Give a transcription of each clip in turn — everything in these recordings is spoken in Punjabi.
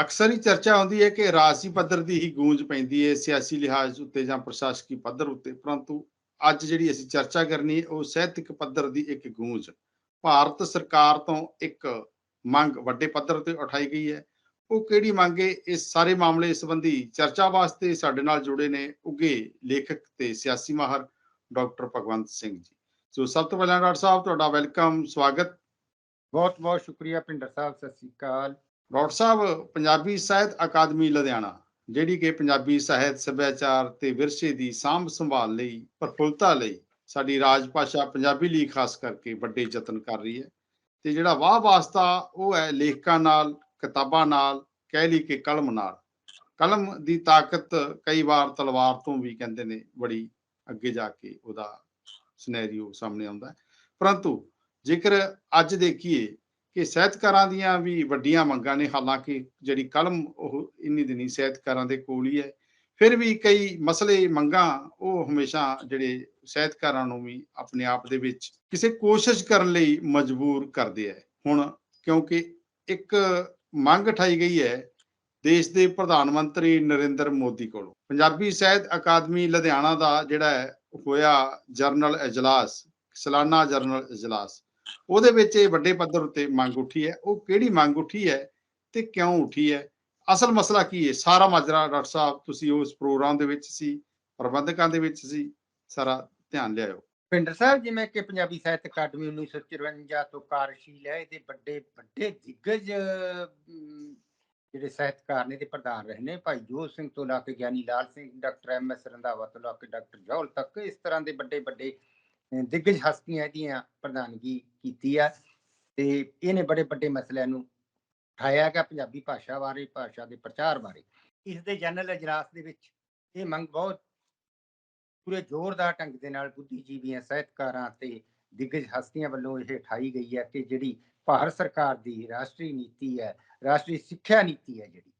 ਅਕਸਰ ਹੀ ਚਰਚਾ ਹੁੰਦੀ ਹੈ ਕਿ ਰਾਜਸੀ ਪੱਧਰ ਦੀ ਹੀ ਗੂੰਜ ਪੈਂਦੀ ਹੈ, ਸਿਆਸੀ ਲਿਹਾਜ਼ ਉੱਤੇ ਜਾਂ ਪ੍ਰਸ਼ਾਸਕੀ ਪੱਧਰ ਉੱਤੇ। ਪਰੰਤੂ ਅੱਜ ਜਿਹੜੀ ਅਸੀਂ ਚਰਚਾ ਕਰਨੀ ਹੈ, ਉਹ ਸਾਹਿਤਕ ਪੱਧਰ ਦੀ ਇੱਕ ਗੂੰਜ। ਭਾਰਤ ਸਰਕਾਰ ਤੋਂ ਇੱਕ ਮੰਗ ਵੱਡੇ ਪੱਧਰ ਤੇ ਉਠਾਈ ਗਈ ਹੈ। ਉਹ ਕਿਹੜੀ ਮੰਗ ਹੈ? ਇਸ ਸਾਰੇ ਮਾਮਲੇ ਸੰਬੰਧੀ ਚਰਚਾ ਵਾਸਤੇ ਸਾਡੇ ਨਾਲ ਜੁੜੇ ਨੇ ਉੱਗੇ ਲੇਖਕ ਤੇ ਸਿਆਸੀ ਮਾਹਰ ਡਾਕਟਰ ਭਗਵੰਤ ਸਿੰਘ ਜੀ। ਸੋ ਸਭ ਤੋਂ ਪਹਿਲਾਂ ਡਾਕਟਰ ਸਾਹਿਬ, ਤੁਹਾਡਾ ਵੈਲਕਮ, ਸਵਾਗਤ। ਬਹੁਤ ਬਹੁਤ ਸ਼ੁਕਰੀਆ ਪਿੰਡਰ ਸਾਹਿਬ, ਸਤਿ ਸ੍ਰੀ ਅਕਾਲ। ਡਾਕਟਰ ਸਾਹਿਬ, ਪੰਜਾਬੀ ਸਾਹਿਤ ਅਕਾਦਮੀ ਲੁਧਿਆਣਾ, ਜਿਹੜੀ ਕਿ ਪੰਜਾਬੀ ਸਾਹਿਤ, ਸੱਭਿਆਚਾਰ ਤੇ ਵਿਰਸੇ ਦੀ ਸਾਂਭ ਸੰਭਾਲ ਲਈ, ਪ੍ਰਫੁੱਲਤਾ ਲਈ ਸਾਡੀ ਰਾਜ ਭਾਸ਼ਾ ਪੰਜਾਬੀ ਲਈ ਖਾਸ ਕਰਕੇ ਵੱਡੇ ਯਤਨ ਕਰ ਰਹੀ ਹੈ। ਤੇ ਜਿਹੜਾ ਵਾਹ ਵਾਸਤਾ ਉਹ ਹੈ ਲੇਖਕਾਂ ਨਾਲ, ਕਿਤਾਬਾਂ ਨਾਲ, ਕਹਿ ਲਈ ਕਿ ਕਲਮ ਨਾਲ। ਕਲਮ ਦੀ ਤਾਕਤ ਕਈ ਵਾਰ ਤਲਵਾਰ ਤੋਂ ਵੀ ਕਹਿੰਦੇ ਨੇ ਬੜੀ ਅੱਗੇ ਜਾ ਕੇ ਉਹਦਾ ਸਿਨੈਰੀਓ ਸਾਹਮਣੇ ਆਉਂਦਾ ਪਰੰਤੂ ਜੇਕਰ ਅੱਜ ਦੇਖੀਏ ਕਿ ਸਾਹਿਤਕਾਰਾਂ ਦੀਆਂ ਵੀ ਵੱਡੀਆਂ ਮੰਗਾਂ ਨੇ, ਹਾਲਾਂਕਿ ਜਿਹੜੀ ਕਲਮ ਉਹ ਇੰਨੀ ਦਿਨੀ ਸਾਹਿਤਕਾਰਾਂ ਦੇ ਕੋਲ ਹੀ ਹੈ, ਫਿਰ ਵੀ ਕਈ ਮਸਲੇ, ਮੰਗਾਂ ਉਹ ਹਮੇਸ਼ਾ ਜਿਹੜੇ ਸਾਹਿਤਕਾਰਾਂ ਨੂੰ ਵੀ ਆਪਣੇ ਆਪ ਦੇ ਵਿੱਚ ਕਿਸੇ ਕੋਸ਼ਿਸ਼ ਕਰਨ ਲਈ ਮਜਬੂਰ ਕਰਦੇ ਹੈ। ਹੁਣ ਕਿਉਂਕਿ ਇੱਕ ਮੰਗ ਉਠਾਈ ਗਈ ਹੈ ਦੇਸ਼ ਦੇ ਪ੍ਰਧਾਨ ਮੰਤਰੀ ਨਰਿੰਦਰ ਮੋਦੀ ਕੋਲੋਂ। ਪੰਜਾਬੀ ਸਾਹਿਤ ਅਕਾਦਮੀ ਲੁਧਿਆਣਾ ਦਾ ਜਿਹੜਾ ਹੈ ਹੋਇਆ ਜਰਨਲ ਇਜਲਾਸ, ਸਾਲਾਨਾ ਜਰਨਲ ਇਜਲਾਸ। ਉਹਦੇ ਵਿੱਚ ਇਹ ਵੱਡੇ ਪੱਧਰ ਉੱਤੇ ਮੰਗ ਉੱਠੀ ਹੈ। ਉਹ ਕਿਹੜੀ ਮੰਗ ਉੱਠੀ ਹੈ ਤੇ ਕਿਉਂ ਉੱਠੀ ਹੈ? ਅਸਲ ਮਸਲਾ ਕੀ ਹੈ? ਸਾਰਾ ਮਾਜਰਾ ਡਾਕਟਰ ਸਾਹਿਬ ਤੁਸੀਂ ਉਸ ਪ੍ਰੋਗਰਾਮ ਦੇ ਵਿੱਚ ਸੀ ਪ੍ਰਬੰਧਕਾਂ ਦੇ ਵਿੱਚ ਸੀ ਸਾਰਾ ਧਿਆਨ ਲਿਆਓ ਪਿੰਡਰ ਸਾਹਿਬ ਜਿਵੇਂ ਕਿ ਪੰਜਾਬੀ ਸਾਹਿਤ ਅਕਾਦਮੀ 1954 ਤੋਂ ਕਾਰਜਸ਼ੀਲ ਹੈ ਇਹਦੇ ਵੱਡੇ ਵੱਡੇ ਦਿੱਗਜ ਅਮ, ਜਿਹੜੇ ਸਾਹਿਤਕਾਰ ਨੇ ਤੇ ਪ੍ਰਧਾਨ ਰਹੇ ਨੇ ਭਾਈ ਜੋਤ ਸਿੰਘ ਤੋਂ ਲਾ ਕੇ Giani Lal Singh doctor M S Randhawa ਤੋਂ ਲਾ ਕੇ ਡਾਕਟਰ ਜੌਲ ਤੱਕ ਇਸ ਤਰ੍ਹਾਂ ਦੇ ਵੱਡੇ ਵੱਡੇ ਅਹ, ਦਿੱਗਜ ਹਸਤੀਆਂ ਇਹਦੀਆਂ ਪ੍ਰਧਾਨਗੀ ਕੀਤੀ ਆ ਤੇ ਇਹਨੇ ਬੜੇ ਵੱਡੇ ਮਸਲਿਆਂ ਨੂੰ ਉਠਾਇਆ ਗਿਆ ਪੰਜਾਬੀ ਭਾਸ਼ਾ ਬਾਰੇ, ਭਾਸ਼ਾ ਦੇ ਪ੍ਰਚਾਰ ਬਾਰੇ। ਇਸ ਦੇ ਜਨਰਲ ਇਜਲਾਸ ਦੇ ਵਿੱਚ ਇਹ ਮੰਗ ਬਹੁਤ ਪੂਰੇ ਜ਼ੋਰਦਾਰ ਢੰਗ ਦੇ ਨਾਲ ਬੁੱਧੀਜੀਵੀਆਂ, ਸਾਹਿਤਕਾਰਾਂ ਤੇ ਦਿੱਗਜ ਹਸਤੀਆਂ ਵੱਲੋਂ ਇਹ ਉਠਾਈ ਗਈ ਹੈ ਕਿ ਜਿਹੜੀ ਭਾਰਤ ਸਰਕਾਰ ਦੀ ਰਾਸ਼ਟਰੀ ਨੀਤੀ ਹੈ, ਰਾਸ਼ਟਰੀ ਸਿੱਖਿਆ ਨੀਤੀ ਹੈ ਜਿਹੜੀ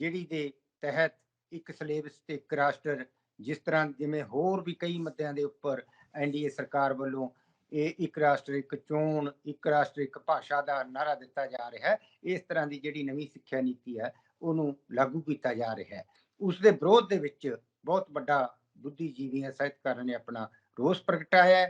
ਜਿਹੜੀ ਦੇ ਤਹਿਤ ਇੱਕ ਸਿਲੇਬਸ ਤੇ ਇੱਕ ਰਾਸ਼ਟਰ ਜਿਸ ਤਰ੍ਹਾਂ ਜਿਵੇਂ ਹੋਰ ਵੀ ਕਈ ਮੁੱਦਿਆਂ ਦੇ ਉੱਪਰ ਐਨਡੀਏ ਸਰਕਾਰ ਵੱਲੋਂ ਇਹ ਇੱਕ ਰਾਸ਼ਟਰ, ਇੱਕ ਚੋਣ, ਇੱਕ ਰਾਸ਼ਟਰ, ਇੱਕ ਭਾਸ਼ਾ ਦਾ ਨਾਰਾ ਦਿੱਤਾ ਜਾ ਰਿਹਾ ਹੈ। ਇਸ ਤਰ੍ਹਾਂ ਦੀ ਜਿਹੜੀ ਨਵੀਂ ਸਿੱਖਿਆ ਨੀਤੀ ਹੈ, ਉਹਨੂੰ ਲਾਗੂ ਕੀਤਾ ਜਾ ਰਿਹਾ ਹੈ। ਉਸ ਦੇ ਵਿਰੋਧ ਦੇ ਵਿੱਚ ਬਹੁਤ ਵੱਡਾ ਬੁੱਧੀਜੀਵੀਆਂ ਸਾਹਿਤਕਾਰਾਂ ਨੇ ਆਪਣਾ ਰੋਸ ਪ੍ਰਗਟਾਇਆ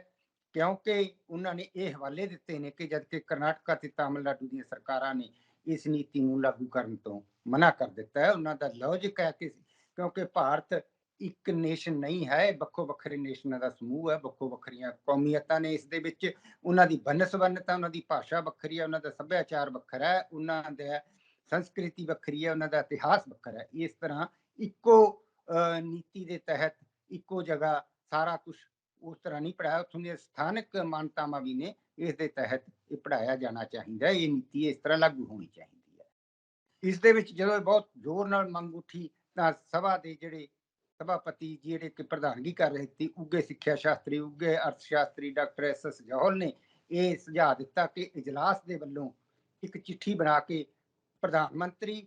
ਕਿਉਂਕਿ ਉਹਨਾਂ ਨੇ ਇਹ ਹਵਾਲੇ ਦਿੱਤੇ ਨੇ ਕਿ ਜਦ ਕਿ ਕਰਨਾਟਕਾ ਤੇ ਤਾਮਿਲਨਾਡੂ ਦੀਆਂ ਸਰਕਾਰਾਂ ਨੇ ਇਸ ਨੀਤੀ ਨੂੰ ਲਾਗੂ ਕਰਨ ਤੋਂ ਮਨਾ ਕਰ ਦਿੱਤਾ ਹੈ, ਉਹਨਾਂ ਦਾ ਲੌਜਿਕ ਹੈ ਕਿ ਕਿਉਂਕਿ ਭਾਰਤ ਇੱਕ ਨੇਸ਼ਨ ਨਹੀਂ ਹੈ ਵੱਖੋ ਵੱਖਰੇ ਨੇਸ਼ਨਾਂ ਦਾ ਸਮੂਹ ਹੈ, ਵੱਖੋ ਵੱਖਰੀਆਂ ਕੌਮੀਅਤਾਂ ਨੇ ਇਸ ਦੇ ਵਿੱਚ। ਉਹਨਾਂ ਦੀ ਬਨਸਬਨਤਾ ਉਹਨਾਂ ਦੀ ਭਾਸ਼ਾ ਵੱਖਰੀ ਹੈ, ਉਹਨਾਂ ਦਾ ਸੱਭਿਆਚਾਰ ਵੱਖਰਾ ਹੈ, ਉਹਨਾਂ ਦਾ ਸੰਸਕ੍ਰਿਤੀ ਵੱਖਰੀ ਹੈ, ਉਹਨਾਂ ਦਾ ਇਤਿਹਾਸ ਵੱਖਰਾ ਹੈ। ਇਸ ਤਰ੍ਹਾਂ ਇੱਕੋ ਨੀਤੀ ਦੇ ਤਹਿਤ ਇੱਕੋ ਜਗ੍ਹਾ ਸਾਰਾ ਕੁਝ ਉਸ ਤਰ੍ਹਾਂ ਨਹੀਂ ਪੜਾਇਆ ਉੱਥੋਂ ਦੀਆਂ ਸਥਾਨਕ ਮਾਨਤਾਵਾਂ ਵੀ ਨੇ, ਇਸ ਦੇ ਤਹਿਤ ਇਹ ਪੜਾਇਆ ਜਾਣਾ ਚਾਹੀਦਾ ਹੈ, ਇਹ ਨੀਤੀ ਇਸ ਤਰ੍ਹਾਂ ਲਾਗੂ ਹੋਣੀ ਚਾਹੀਦੀ ਹੈ। ਇਸ ਦੇ ਵਿੱਚ ਜਦੋਂ ਇਹ ਬਹੁਤ ਜ਼ੋਰ ਨਾਲ ਮੰਗ ਉੱਠੀ ਤਾਂ ਸਭਾ ਦੇ ਜਿਹੜੇ ਸਭਾਪਤੀ ਜਿਹੜੇ ਕਿ ਪ੍ਰਧਾਨਗੀ ਕਰ ਰਹੇ ਸੀ ਉੱਗੇ ਸਿੱਖਿਆ ਸ਼ਾਸਤਰੀ ਉੱਗੇ ਅਰਥ ਸ਼ਾਸਤਰੀ ਡਾਕਟਰ ਐਸ ਐਸ ਜੌਹਲ ਨੇ ਇਹ ਸੁਝਾਅ ਦਿੱਤਾ ਕਿ ਇਜਲਾਸ ਦੇ ਵੱਲੋਂ ਇੱਕ ਚਿੱਠੀ ਬਣਾ ਕੇ ਪ੍ਰਧਾਨ ਮੰਤਰੀ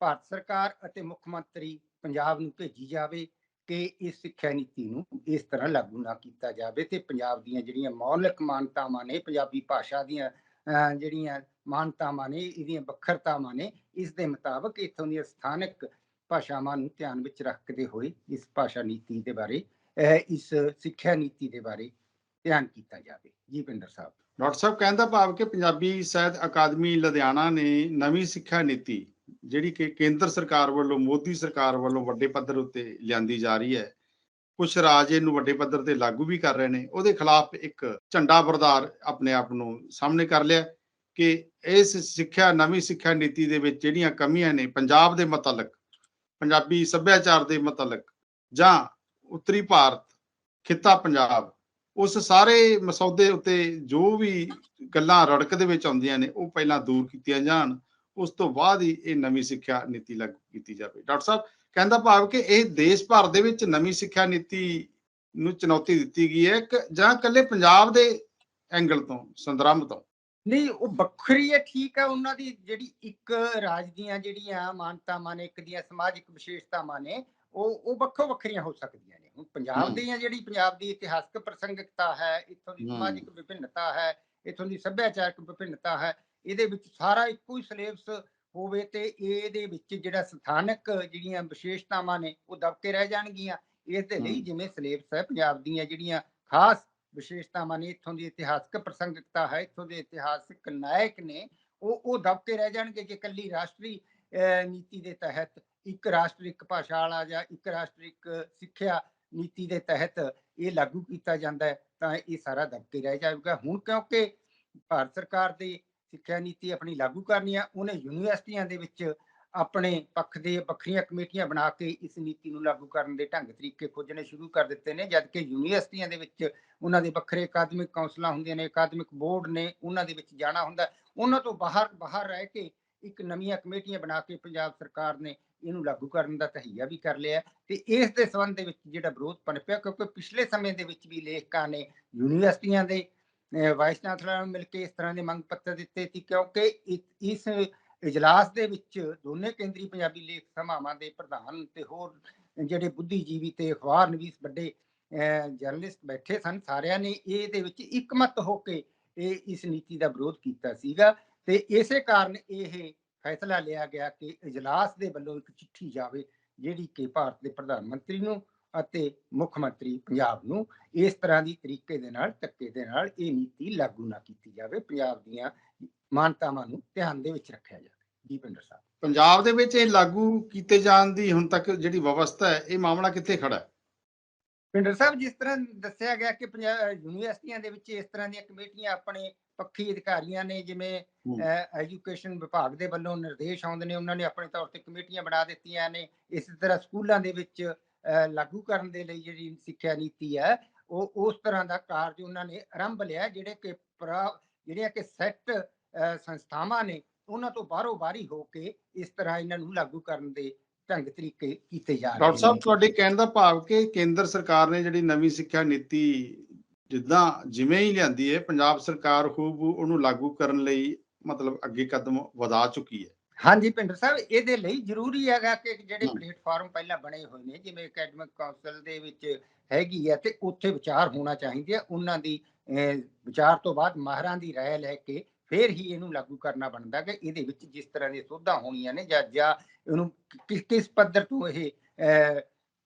ਭਾਰਤ ਸਰਕਾਰ ਅਤੇ ਮੁੱਖ ਮੰਤਰੀ ਪੰਜਾਬ ਨੂੰ ਭੇਜੀ ਜਾਵੇ ਕਿ ਇਸ ਸਿੱਖਿਆ ਨੀਤੀ ਨੂੰ ਇਸ ਤਰ੍ਹਾਂ ਲਾਗੂ ਨਾ ਕੀਤਾ ਜਾਵੇ ਤੇ ਪੰਜਾਬ ਦੀਆਂ ਜਿਹੜੀਆਂ ਮੌਲਿਕ ਮਾਨਤਾਵਾਂ ਨੇ ਪੰਜਾਬੀ ਭਾਸ਼ਾ ਦੀਆਂ ਅਹ, ਜਿਹੜੀਆਂ ਮਾਨਤਾਵਾਂ ਨੇ ਇਹਦੀਆਂ ਵੱਖਰਤਾਵਾਂ ਨੇ ਇਸ ਦੇ ਮੁਤਾਬਕ ਇੱਥੋਂ ਦੀਆਂ ਸਥਾਨਕ ਭਾਸ਼ਾਵਾਂ ਨੂੰ ਧਿਆਨ ਵਿੱਚ ਰੱਖਦੇ ਹੋਏ ਇਸ ਭਾਸ਼ਾ ਨੀਤੀ ਦੇ ਬਾਰੇ ਇਸ ਸਿੱਖਿਆ ਨੀਤੀ ਦੇ ਬਾਰੇ ਧਿਆਨ ਕੀਤਾ ਜਾਵੇ। ਜੀ ਸਾਹਿਬ। ਡਾਕਟਰ ਸਾਹਿਬ, ਕਹਿੰਦਾ ਭਾਵ ਕਿ ਪੰਜਾਬੀ ਸਾਹਿਤ ਅਕਾਦਮੀ ਲੁਧਿਆਣਾ ਨੇ ਨਵੀਂ ਸਿੱਖਿਆ ਨੀਤੀ, ਜਿਹੜੀ ਕਿ ਕੇਂਦਰ ਸਰਕਾਰ ਵੱਲੋਂ, ਮੋਦੀ ਸਰਕਾਰ ਵੱਲੋਂ ਵੱਡੇ ਪੱਧਰ ਉੱਤੇ ਲਿਆਂਦੀ ਜਾ ਰਹੀ ਹੈ ਕੁਝ ਰਾਜ ਇਹਨੂੰ ਵੱਡੇ ਪੱਧਰ ਤੇ ਲਾਗੂ ਵੀ ਕਰ ਰਹੇ ਨੇ, ਉਹਦੇ ਖਿਲਾਫ ਇੱਕ ਝੰਡਾ ਬਰਦਾਰ ਆਪਣੇ ਆਪ ਨੂੰ ਸਾਹਮਣੇ ਕਰ ਲਿਆ ਕਿ ਇਸ ਸਿੱਖਿਆ, ਨਵੀਂ ਸਿੱਖਿਆ ਨੀਤੀ ਦੇ ਵਿੱਚ ਜਿਹੜੀਆਂ ਕਮੀਆਂ ਨੇ, ਪੰਜਾਬ ਦੇ ਮੁਤਲਕ ਪੰਜਾਬੀ ਸੱਭਿਆਚਾਰ ਦੇ ਮੁਤਲਕ ਜਾਂ ਉੱਤਰੀ ਭਾਰਤ, ਖਿੱਤਾ ਪੰਜਾਬ, ਉਸ ਸਾਰੇ ਮਸੌਦੇ ਉੱਤੇ ਜੋ ਵੀ ਗੱਲਾਂ ਰੜਕ ਦੇ ਵਿੱਚ ਆਉਂਦੀਆਂ ਨੇ, ਉਹ ਪਹਿਲਾਂ ਦੂਰ ਕੀਤੀਆਂ ਜਾਣ, ਉਸ ਤੋਂ ਬਾਅਦ ਹੀ ਇਹ ਨਵੀਂ ਸਿੱਖਿਆ ਨੀਤੀ ਲਾਗੂ ਕੀਤੀ ਜਾਵੇ। ਡਾਕਟਰ ਸਾਹਿਬ, ਕਹਿੰਦਾ ਭਾਵ ਕਿ ਇਹ ਦੇਸ਼ ਭਰ ਦੇ ਵਿੱਚ ਨਵੀਂ ਸਿੱਖਿਆ ਨੀਤੀ ਨੂੰ ਚੁਣੌਤੀ ਦਿੱਤੀ ਗਈ ਹੈ ਕਿ ਜਾਂ ਇਕੱਲੇ ਪੰਜਾਬ ਦੇ ਐਂਗਲ ਤੋਂ, ਸੰਦਰਭ ਤੋਂ। ਨਹੀਂ ਉਹ ਵੱਖਰੀ ਹੈ ਠੀਕ ਹੈ ਉਹਨਾਂ ਦੀ ਜਿਹੜੀ ਇੱਕ ਰਾਜ ਦੀਆਂ ਜਿਹੜੀਆਂ ਮਾਨਤਾਵਾਂ ਨੇ ਇੱਕ ਦੀਆਂ ਸਮਾਜਿਕ ਵਿਸ਼ੇਸ਼ਤਾਵਾਂ ਨੇ ਉਹ ਉਹ ਵੱਖੋ ਵੱਖਰੀਆਂ ਹੋ ਸਕਦੀਆਂ ਨੇ ਹੁਣ ਪੰਜਾਬ। ਦੀਆਂ ਜਿਹੜੀ ਪੰਜਾਬ ਦੀ ਇਤਿਹਾਸਕ ਪ੍ਰਸੰਗਿਕਤਾ ਹੈ ਇੱਥੋਂ ਦੀ। ਸਮਾਜਿਕ ਵਿਭਿੰਨਤਾ ਹੈ ਇੱਥੋਂ ਦੀ ਸੱਭਿਆਚਾਰਕ ਵਿਭਿੰਨਤਾ ਹੈ ਇਹਦੇ ਵਿੱਚ ਸਾਰਾ ਇੱਕੋ ਹੀ ਸਿਲੇਬਸ ਹੋਵੇ ਤੇ ਇਹਦੇ ਵਿੱਚ ਜਿਹੜਾ ਸਥਾਨਕ ਜਿਹੜੀਆਂ ਵਿਸ਼ੇਸ਼ਤਾਵਾਂ ਨੇ ਉਹ ਦਬਕੇ ਰਹਿ ਜਾਣਗੀਆਂ ਇਸ ਦੇ ਲਈ। ਜਿਵੇਂ ਸਿਲੇਬਸ ਹੈ ਪੰਜਾਬ ਦੀਆਂ ਜਿਹੜੀਆਂ ਖਾਸ ਵਿਸ਼ੇਸ਼ਤਾਵਾਂ ਨੇ, ਇੱਥੋਂ ਦੀ ਇਤਿਹਾਸਕ ਪ੍ਰਸੰਗਿਕਤਾ ਹੈ, ਇੱਥੋਂ ਦੇ ਇਤਿਹਾਸਕ ਨਾਇਕ ਨੇ, ਉਹ ਉਹ ਦਬਕੇ ਰਹਿ ਜਾਣਗੇ ਜੇ ਕੱਲੀ ਰਾਸ਼ਟਰੀ ਨੀਤੀ ਦੇ ਤਹਿਤ ਇੱਕ ਰਾਸ਼ਟਰਿਕ ਭਾਸ਼ਾ ਵਾਲਾ ਜਾਂ ਇੱਕ ਰਾਸ਼ਟਰ ਸਿੱਖਿਆ ਨੀਤੀ ਦੇ ਤਹਿਤ ਇਹ ਲਾਗੂ ਕੀਤਾ ਜਾਂਦਾ ਹੈ, ਤਾਂ ਇਹ ਸਾਰਾ ਦਬਕੇ ਰਹਿ ਜਾਵੇਗਾ। ਹੁਣ ਕਿਉਂਕਿ ਭਾਰਤ ਸਰਕਾਰ ਦੀ ਸਿੱਖਿਆ ਨੀਤੀ ਆਪਣੀ ਲਾਗੂ ਕਰਨੀ ਆ, ਉਹਨੇ ਯੂਨੀਵਰਸਿਟੀਆਂ ਦੇ ਵਿੱਚ ਆਪਣੇ ਪੱਖ ਦੇ ਵੱਖਰੀਆਂ ਕਮੇਟੀਆਂ ਬਣਾ ਕੇ ਇਸ ਨੀਤੀ ਨੂੰ ਲਾਗੂ ਕਰਨ ਦੇ ਢੰਗ ਤਰੀਕੇ ਖੋਜਣੇ ਸ਼ੁਰੂ ਕਰ ਦਿੱਤੇ ਨੇ ਜਦਕਿ ਯੂਨੀਵਰਸਿਟੀਆਂ ਦੇ ਵਿੱਚ ਉਹਨਾਂ ਦੇ ਵੱਖਰੇ ਅਕਾਦਮਿਕ ਕੌਂਸਲਾਂ ਹੁੰਦੀਆਂ ਨੇ, ਅਕਾਦਮਿਕ ਬੋਰਡ ਨੇ ਉਹਨਾਂ ਦੇ ਵਿੱਚ ਜਾਣਾ ਹੁੰਦਾ। ਉਹਨਾਂ ਤੋਂ ਬਾਹਰ ਬਾਹਰ ਰਹਿ ਕੇ ਇੱਕ ਨਵੀਆਂ ਕਮੇਟੀਆਂ ਬਣਾ ਕੇ ਪੰਜਾਬ ਸਰਕਾਰ ਨੇ ਇਹਨੂੰ ਲਾਗੂ ਕਰਨ ਦਾ ਤਹਈਆ ਵੀ ਕਰ ਲਿਆ ਹੈ ਤੇ ਇਸ ਦੇ ਸੰਬੰਧ ਦੇ ਵਿੱਚ ਜਿਹੜਾ ਵਿਰੋਧ ਪਨਪਿਆ ਕਿਉਂਕਿ ਪਿਛਲੇ ਸਮੇਂ ਦੇ ਵਿੱਚ ਵੀ ਲੇਖਕਾਂ ਨੇ ਯੂਨੀਵਰਸਿਟੀਆਂ ਦੇ ਵਾਈਸ ਚਾਂਸਲਰਾਂ ਨੂੰ ਮਿਲ ਕੇ ਇਸ ਤਰ੍ਹਾਂ ਦੇ ਮੰਗ ਪੱਤਰ ਦਿੱਤੇ ਸੀ, ਕਿਉਂਕਿ ਇਸ ਇਜਲਾਸ ਦੇ ਵਿੱਚ ਦੋਨੇ ਕੇਂਦਰੀ ਪੰਜਾਬੀ ਲੇਖ ਸਭਾਵਾਂ ਦੇ ਪ੍ਰਧਾਨ ਤੇ ਹੋਰ ਜਿਹੜੇ ਬੁੱਧੀਜੀਵੀ ਤੇ ਅਖਬਾਰ ਨਵੀਸ ਵੱਡੇ ਜਰਨਲਿਸਟ ਬੈਠੇ ਸਨ, ਸਾਰਿਆਂ ਨੇ ਇਹਦੇ ਵਿੱਚ ਇਕਮਤ ਹੋ ਕੇ ਇਹ ਇਸ ਨੀਤੀ ਦਾ ਵਿਰੋਧ ਕੀਤਾ ਸੀਗਾ ਤੇ ਇਸੇ ਕਾਰਨ ਇਹ ਫੈਸਲਾ ਲਿਆ ਗਿਆ ਕਿ ਇਜਲਾਸ ਦੇ ਵੱਲੋਂ ਇੱਕ ਚਿੱਠੀ ਜਾਵੇ, ਜਿਹੜੀ ਕਿ ਭਾਰਤ ਦੇ ਪ੍ਰਧਾਨ ਮੰਤਰੀ ਨੂੰ ਅਤੇ ਮੁੱਖ ਮੰਤਰੀ ਪੰਜਾਬ ਨੂੰ ਇਸ ਤਰ੍ਹਾਂ ਦੀ ਤਰੀਕੇ ਦੇ ਨਾਲ, ਧੱਕੇ ਦੇ ਨਾਲ ਇਹ ਨੀਤੀ ਲਾਗੂ ਨਾ ਕੀਤੀ ਜਾਵੇ, ਪੰਜਾਬ ਦੀਆਂ ਮਾਨਤਾਵਾਂ ਨੂੰ ਧਿਆਨ ਦੇ ਵਿੱਚ ਰੱਖਿਆ ਜਾਵੇ ਜੀ ਪਿੰਦਰ ਸਾਹਿਬ। ਪੰਜਾਬ ਦੇ ਵਿੱਚ ਇਹ ਲਾਗੂ ਕੀਤੇ ਜਾਣ ਦੀ ਹੁਣ ਤੱਕ ਜਿਹੜੀ ਵਿਵਸਥਾ ਹੈ ਇਹ ਮਾਮਲਾ ਕਿੱਥੇ ਖੜਾ ਹੈ? ਪਿੰਡਰ ਸਾਹਿਬ ਜਿਸ ਤਰ੍ਹਾਂ ਦੱਸਿਆ ਗਿਆ ਕਿ ਪੰਜਾਬ ਯੂਨੀਵਰਸਿਟੀਆਂ ਦੇ ਵਿੱਚ ਇਸ ਤਰ੍ਹਾਂ ਦੀਆਂ ਕਮੇਟੀਆਂ ਆਪਣੇ ਪੱਖੀ ਅਧਿਕਾਰੀਆਂ ਨੇ ਜਿਵੇਂ। ਐਜੂਕੇਸ਼ਨ ਵਿਭਾਗ ਦੇ ਵੱਲੋਂ ਨਿਰਦੇਸ਼ ਆਉਂਦੇ ਨੇ ਉਹਨਾਂ ਨੇ ਆਪਣੇ ਤੌਰ ਤੇ ਕਮੇਟੀਆਂ ਬਣਾ ਦਿੱਤੀਆਂ ਨੇ। ਇਸੇ ਤਰ੍ਹਾਂ ਸਕੂਲਾਂ ਦੇ ਵਿੱਚ ਲਾਗੂ ਕਰਨ ਦੇ ਲਈ ਜਿਹੜੀ ਸਿੱਖਿਆ ਨੀਤੀ ਹੈ ਉਹ ਉਸ ਤਰ੍ਹਾਂ ਦਾ ਕਾਰਜ ਉਹਨਾਂ ਨੇ ਆਰੰਭ ਲਿਆ ਜਿਹੜੇ ਕਿ ਜਿਹੜੀਆਂ ਕਿ ਸੈੱਟ ਸੰਸਥਾਵਾਂ ਨੇ ਉਹਨਾਂ ਤੋਂ ਬਾਹਰੋਂ ਬਾਹਰੀ ਹੋ ਕੇ ਇਸ ਤਰ੍ਹਾਂ ਇਹਨਾਂ ਨੂੰ ਲਾਗੂ ਕਰਨ ਦੇ ਢੰਗ ਤਰੀਕੇ ਕੀਤੇ ਜਾ ਰਹੇ ਡਾਕਟਰ ਸਾਹਿਬ ਨੇ। ਤੁਹਾਡੇ ਕਹਿਣ ਦਾ ਭਾਵ ਕਿ ਕੇਂਦਰ ਸਰਕਾਰ ਨੇ ਜਿਹੜੀ ਨਵੀਂ ਸਿੱਖਿਆ ਨੀਤੀ ਜਿੱਦਾਂ ਜਿਵੇਂ ਹੀ ਲਿਆਂਦੀ ਹੈ ਪੰਜਾਬ ਸਰਕਾਰ ਖੂਬ ਉਹਨੂੰ ਲਾਗੂ ਕਰਨ ਲਈ ਮਤਲਬ ਅੱਗੇ ਕਦਮ ਵਧਾ ਚੁੱਕੀ ਹੈ ਹਾਂਜੀ ਪਿੰਡਰ ਸਾਹਿਬ ਇਹਦੇ ਲਈ ਜ਼ਰੂਰੀ ਹੈਗਾ ਕਿ ਜਿਹੜੇ। ਪਲੇਟਫਾਰਮ ਪਹਿਲਾਂ ਬਣੇ ਹੋਏ ਨੇ ਜਿਵੇਂ ਅਕੈਡਮਿਕ ਕਾਉਂਸਲ ਦੇ ਵਿੱਚ ਹੈਗੀ ਹੈ ਤੇ ਉੱਥੇ ਵਿਚਾਰ ਹੋਣਾ ਚਾਹੀਦਾ ਹੈ ਉਹਨਾਂ ਦੀ ਵਿਚਾਰ ਤੋਂ ਬਾਅਦ ਮਾਹਰਾਂ ਦੀ ਰਾਏ ਲੈ ਕੇ ਫਿਰ ਹੀ ਇਹਨੂੰ ਲਾਗੂ ਕਰਨਾ ਬਣਦਾ ਕਿ ਇਹਦੇ ਵਿੱਚ ਜਿਸ ਤਰ੍ਹਾਂ ਦੀਆਂ ਸੋਧਾਂ ਹੋਣੀਆਂ ਨੇ ਜਾਂ ਜਾਂ ਇਹਨੂੰ ਕਿਸ ਕਿਸ ਪੱਧਰ ਤੋਂ ਇਹ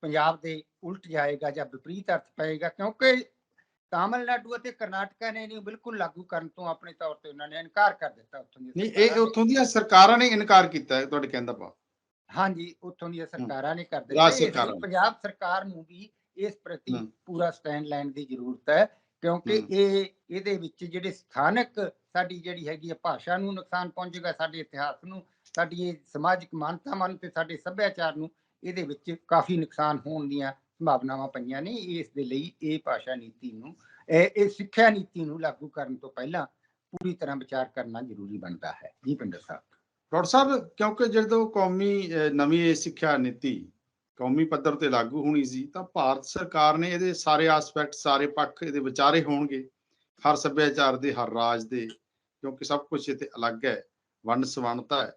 ਪੰਜਾਬ ਦੇ ਉਲਟ ਜਾਏਗਾ ਜਾਂ ਵਿਪਰੀਤ ਅਰਥ ਪਏਗਾ ਕਿਉਂਕਿ ਤਾਮਿਲਨਾਡੂ ਅਤੇ ਕਰਨਾਟਕਾ ਨੇ ਇਹਨੂੰ ਬਿਲਕੁਲ ਲਾਗੂ ਕਰਨ ਤੋਂ ਆਪਣੇ ਤੌਰ ਤੇ ਉਹਨਾਂ ਨੇ ਇਨਕਾਰ ਕਰ ਦਿੱਤਾ ਉੱਥੋਂ ਦੀਆਂ ਨਹੀਂ ਇਹ। ਉੱਥੋਂ ਦੀਆਂ ਸਰਕਾਰਾਂ ਨੇ ਇਨਕਾਰ ਕੀਤਾ ਤੁਹਾਡੇ ਕਹਿਣ ਦਾ ਭਾਵ ਹਾਂਜੀ ਉੱਥੋਂ ਦੀਆਂ ਸਰਕਾਰਾਂ ਨੇ ਕਰ ਦਿੱਤਾ। ਪੰਜਾਬ ਸਰਕਾਰ ਨੂੰ ਵੀ ਇਸ ਪ੍ਰਤੀ। ਪੂਰਾ ਸਟੈਂਡ ਲੈਣ ਦੀ ਜ਼ਰੂਰਤ ਹੈ ਕਿਉਂਕਿ। ਇਹ ਇਹਦੇ ਵਿੱਚ ਜਿਹੜੇ ਸਥਾਨਕ ਸਾਡੀ ਜਿਹੜੀ ਹੈਗੀ ਹੈ ਭਾਸ਼ਾ ਨੂੰ ਨੁਕਸਾਨ ਪਹੁੰਚੇਗਾ ਸਾਡੇ ਇਤਿਹਾਸ ਨੂੰ ਸਾਡੀ ਸਮਾਜਿਕ ਮਾਨਤਾਵਾਂ ਨੂੰ ਤੇ ਸਾਡੇ ਸੱਭਿਆਚਾਰ ਨੂੰ ਇਹਦੇ ਵਿੱਚ ਕਾਫੀ ਨੁਕਸਾਨ ਹੋਣ ਦੀਆਂ ਸੰਭਾਵਨਾਵਾਂ ਪਈਆਂ ਨੇ ਇਸ ਦੇ ਲਈ ਇਹ ਭਾਸ਼ਾ ਨੀਤੀ ਨੂੰ ਇਹ ਸਿੱਖਿਆ ਨੀਤੀ ਨੂੰ ਲਾਗੂ ਕਰਨ ਤੋਂ ਪਹਿਲਾਂ ਪੂਰੀ ਤਰ੍ਹਾਂ ਵਿਚਾਰ ਕਰਨਾ ਜ਼ਰੂਰੀ ਬਣਦਾ ਹੈ ਜੀ ਪਿੰਡਰ ਸਾਹਿਬ ਡਾਕਟਰ ਸਾਹਿਬ ਕਿਉਂਕਿ ਜਦੋਂ ਕੌਮੀ ਨਵੀਂ ਸਿੱਖਿਆ ਨੀਤੀ ਕੌਮੀ ਪੱਧਰ ਤੇ ਲਾਗੂ ਹੋਣੀ ਸੀ, ਤਾਂ ਭਾਰਤ ਸਰਕਾਰ ਨੇ ਇਹਦੇ ਸਾਰੇ ਐਸਪੈਕਟ ਸਾਰੇ ਪੱਖ ਇਹਦੇ ਵਿਚਾਰੇ ਹੋਣਗੇ। ਹਰ ਸੱਭਿਆਚਾਰ ਦੇ, ਹਰ ਰਾਜ ਦੇ, ਕਿਉਂਕਿ ਸਭ ਕੁਝ ਇੱਥੇ ਅਲੱਗ ਹੈ ਵੰਨ ਸਵੰਨਤਾ ਹੈ।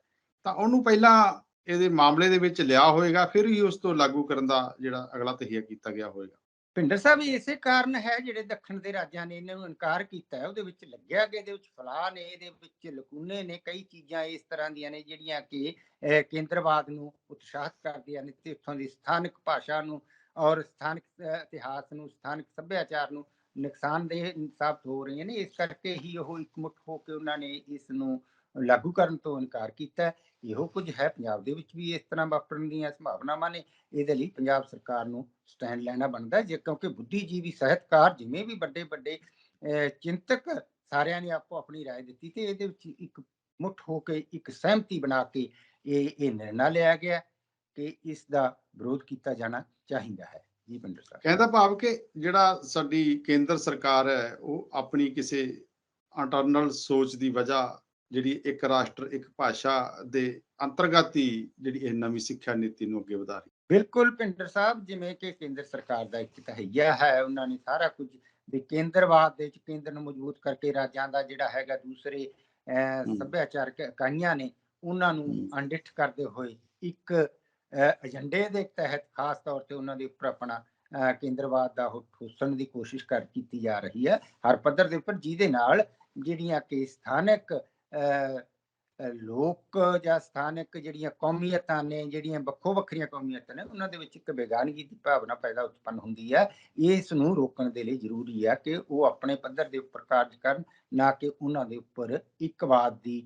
ਤਾਂ ਉਹਨੂੰ ਪਹਿਲਾਂ ਇਹਦੇ ਮਾਮਲੇ ਦੇ ਵਿੱਚ ਲਿਆ ਹੋਏਗਾ, ਫਿਰ ਹੀ ਉਸ ਤੋਂ ਲਾਗੂ ਕਰਨ ਦਾ ਜਿਹੜਾ ਅਗਲਾ ਤਹੀਆ ਕੀਤਾ ਗਿਆ ਹੋਏਗਾ। ਭਿੰਡਰ ਸਾਹਿਬ ਇਸੇ ਕਾਰਨ ਹੈ ਜਿਹੜੇ ਦੱਖਣ ਦੇ ਰਾਜਾਂ ਨੇ ਇਹਨਾਂ ਨੂੰ ਇਨਕਾਰ ਕੀਤਾ ਹੈ, ਉਹਦੇ ਵਿੱਚ ਲੱਗਿਆ ਕਿ ਇਹਦੇ ਵਿੱਚ ਫਲਾਹ ਨੇ, ਇਹਦੇ ਵਿੱਚ ਲਕੂਨੇ ਨੇ, ਕਈ ਚੀਜ਼ਾਂ ਇਸ ਤਰ੍ਹਾਂ ਦੀਆਂ ਨੇ ਜਿਹੜੀਆਂ ਕਿ ਕੇਂਦਰਵਾਦ ਨੂੰ ਉਤਸ਼ਾਹਿਤ ਕਰਦੀਆਂ ਨੇ ਤੇ ਇੱਥੋਂ ਦੀ ਸਥਾਨਕ ਭਾਸ਼ਾ ਨੂੰ ਔਰ ਸਥਾਨਕ ਇਤਿਹਾਸ ਨੂੰ, ਸਥਾਨਕ ਸੱਭਿਆਚਾਰ ਨੂੰ ਨੁਕਸਾਨਦੇਹ ਸਾਬਤ ਹੋ ਰਹੀਆਂ ਨੇ। ਇਸ ਕਰਕੇ ਹੀ ਉਹ ਇਕਮੁੱਠ ਹੋ ਕੇ ਉਹਨਾਂ ਨੇ ਇਸ ਨੂੰ ਲਾਗੂ ਕਰਨ ਤੋਂ ਇਨਕਾਰ ਕੀਤਾ ਇਹੋ ਕੁਝ ਹੈ ਪੰਜਾਬ ਦੇ ਵਿੱਚ ਵੀ ਇਸ ਤਰ੍ਹਾਂ ਵਾਪਰਨ ਦੀਆਂ ਸੰਭਾਵਨਾਵਾਂ ਨੇ ਇਹਦੇ ਲਈ ਪੰਜਾਬ ਸਰਕਾਰ ਨੂੰ ਸਟੈਂਡ ਲੈਣਾ ਬਣਦਾ ਹੈ, ਜੇ ਕਿਉਂਕਿ ਬੁੱਧੀਜੀਵੀ ਸਾਹਿਤਕਾਰ ਜਿਵੇਂ ਵੀ ਵੱਡੇ ਵੱਡੇ ਅਹ, ਚਿੰਤਕ ਸਾਰਿਆਂ ਨੇ ਆਪੋ ਆਪਣੀ رائے ਦਿੱਤੀ ਤੇ ਇਹਦੇ ਵਿੱਚ ਇੱਕ ਮੁੱਠ ਹੋ ਕੇ ਇੱਕ ਸਹਿਮਤੀ ਬਣਾ ਕੇ ਇਹ ਇਹ ਨਿਰਣਾ ਲਿਆ ਗਿਆ ਕਿ ਇਸ ਦਾ ਵਿਰੋਧ ਕੀਤਾ ਜਾਣਾ ਚਾਹੀਦਾ ਹੈ ਜੀ ਪਿੰਡਰ ਸਾਹਿਬ ਕਹਿੰਦਾ ਭਾਵ ਕਿ ਜਿਹੜਾ ਸਾਡੀ ਕੇਂਦਰ ਸਰਕਾਰ ਹੈ ਉਹ ਆਪਣੀ ਕਿਸੇ ਇੰਟਰਨਲ ਸੋਚ ਦੀ ਵਜ੍ਹਾ ਜਿਹੜੀ ਇੱਕ ਰਾਸ਼ਟਰ ਇੱਕ ਭਾਸ਼ਾ ਦੇ ਅੰਤਰਗਤ ਹੀ ਜਿਹੜੀ ਇਹ ਨਵੀਂ ਸਿੱਖਿਆ ਨੀਤੀ ਨੂੰ ਅੱਗੇ ਵਧਾ ਰਹੀ ਬਿਲਕੁਲ ਪਿੰਡਰ ਸਾਹਿਬ ਜਿਵੇਂ ਕਿ ਕੇਂਦਰ ਸਰਕਾਰ ਦਾ ਇੱਕ ਤਹਈਆ ਹੈ ਉਹਨਾਂ ਨੇ ਸਾਰਾ ਕੁਝ ਵੀ ਕੇਂਦਰਵਾਦ ਦੇ ਵਿੱਚ ਕੇਂਦਰ ਨੂੰ ਮਜ਼ਬੂਤ ਕਰਕੇ ਰਾਜਾਂ ਦਾ ਜਿਹੜਾ ਹੈਗਾ ਦੂਸਰੇ। ਸੱਭਿਆਚਾਰਕ ਇਕਾਈਆਂ ਨੇ ਉਹਨਾਂ ਨੂੰ ਹਮ। ਅਣਡਿੱਠ ਕਰਦੇ ਹੋਏ ਇੱਕ ਏਜੰਡੇ ਦੇ ਤਹਿਤ ਖਾਸ ਤੌਰ ਤੇ ਉਹਨਾਂ ਦੇ ਉੱਪਰ ਆਪਣਾ ਕੇਂਦਰਵਾਦ ਦਾ ਠੋਸਣ ਦੀ ਕੋਸ਼ਿਸ਼ ਕਰ ਕੀਤੀ ਜਾ ਰਹੀ ਹੈ ਹਰ ਪੱਧਰ ਦੇ ਉੱਪਰ ਜਿਹਦੇ ਨਾਲ ਜਿਹੜੀਆਂ ਕਿ ਸਥਾਨਕ ਲੋਕ ਜਾਂ ਸਥਾਨਕ ਜਿਹੜੀਆਂ ਕੌਮੀਅਤਾਂ ਨੇ ਜਿਹੜੀਆਂ ਵੱਖੋ ਵੱਖਰੀਆਂ ਕੌਮੀਅਤਾਂ ਨੇ ਉਹਨਾਂ ਦੇ ਵਿੱਚ ਇੱਕ ਬੇਗਾਨਗੀ ਦੀ ਭਾਵਨਾ ਪੈਦਾ ਉਤਪੰਨ ਹੁੰਦੀ ਹੈ। ਇਸ ਨੂੰ ਰੋਕਣ ਦੇ ਲਈ ਜ਼ਰੂਰੀ ਹੈ ਕਿ ਉਹ ਆਪਣੇ ਪੱਧਰ ਦੇ ਉੱਪਰ ਕਾਰਜ ਕਰਨ ਨਾ ਕਿ ਉਹਨਾਂ ਦੇ ਉੱਪਰ ਇੱਕਵਾਦ ਦੀ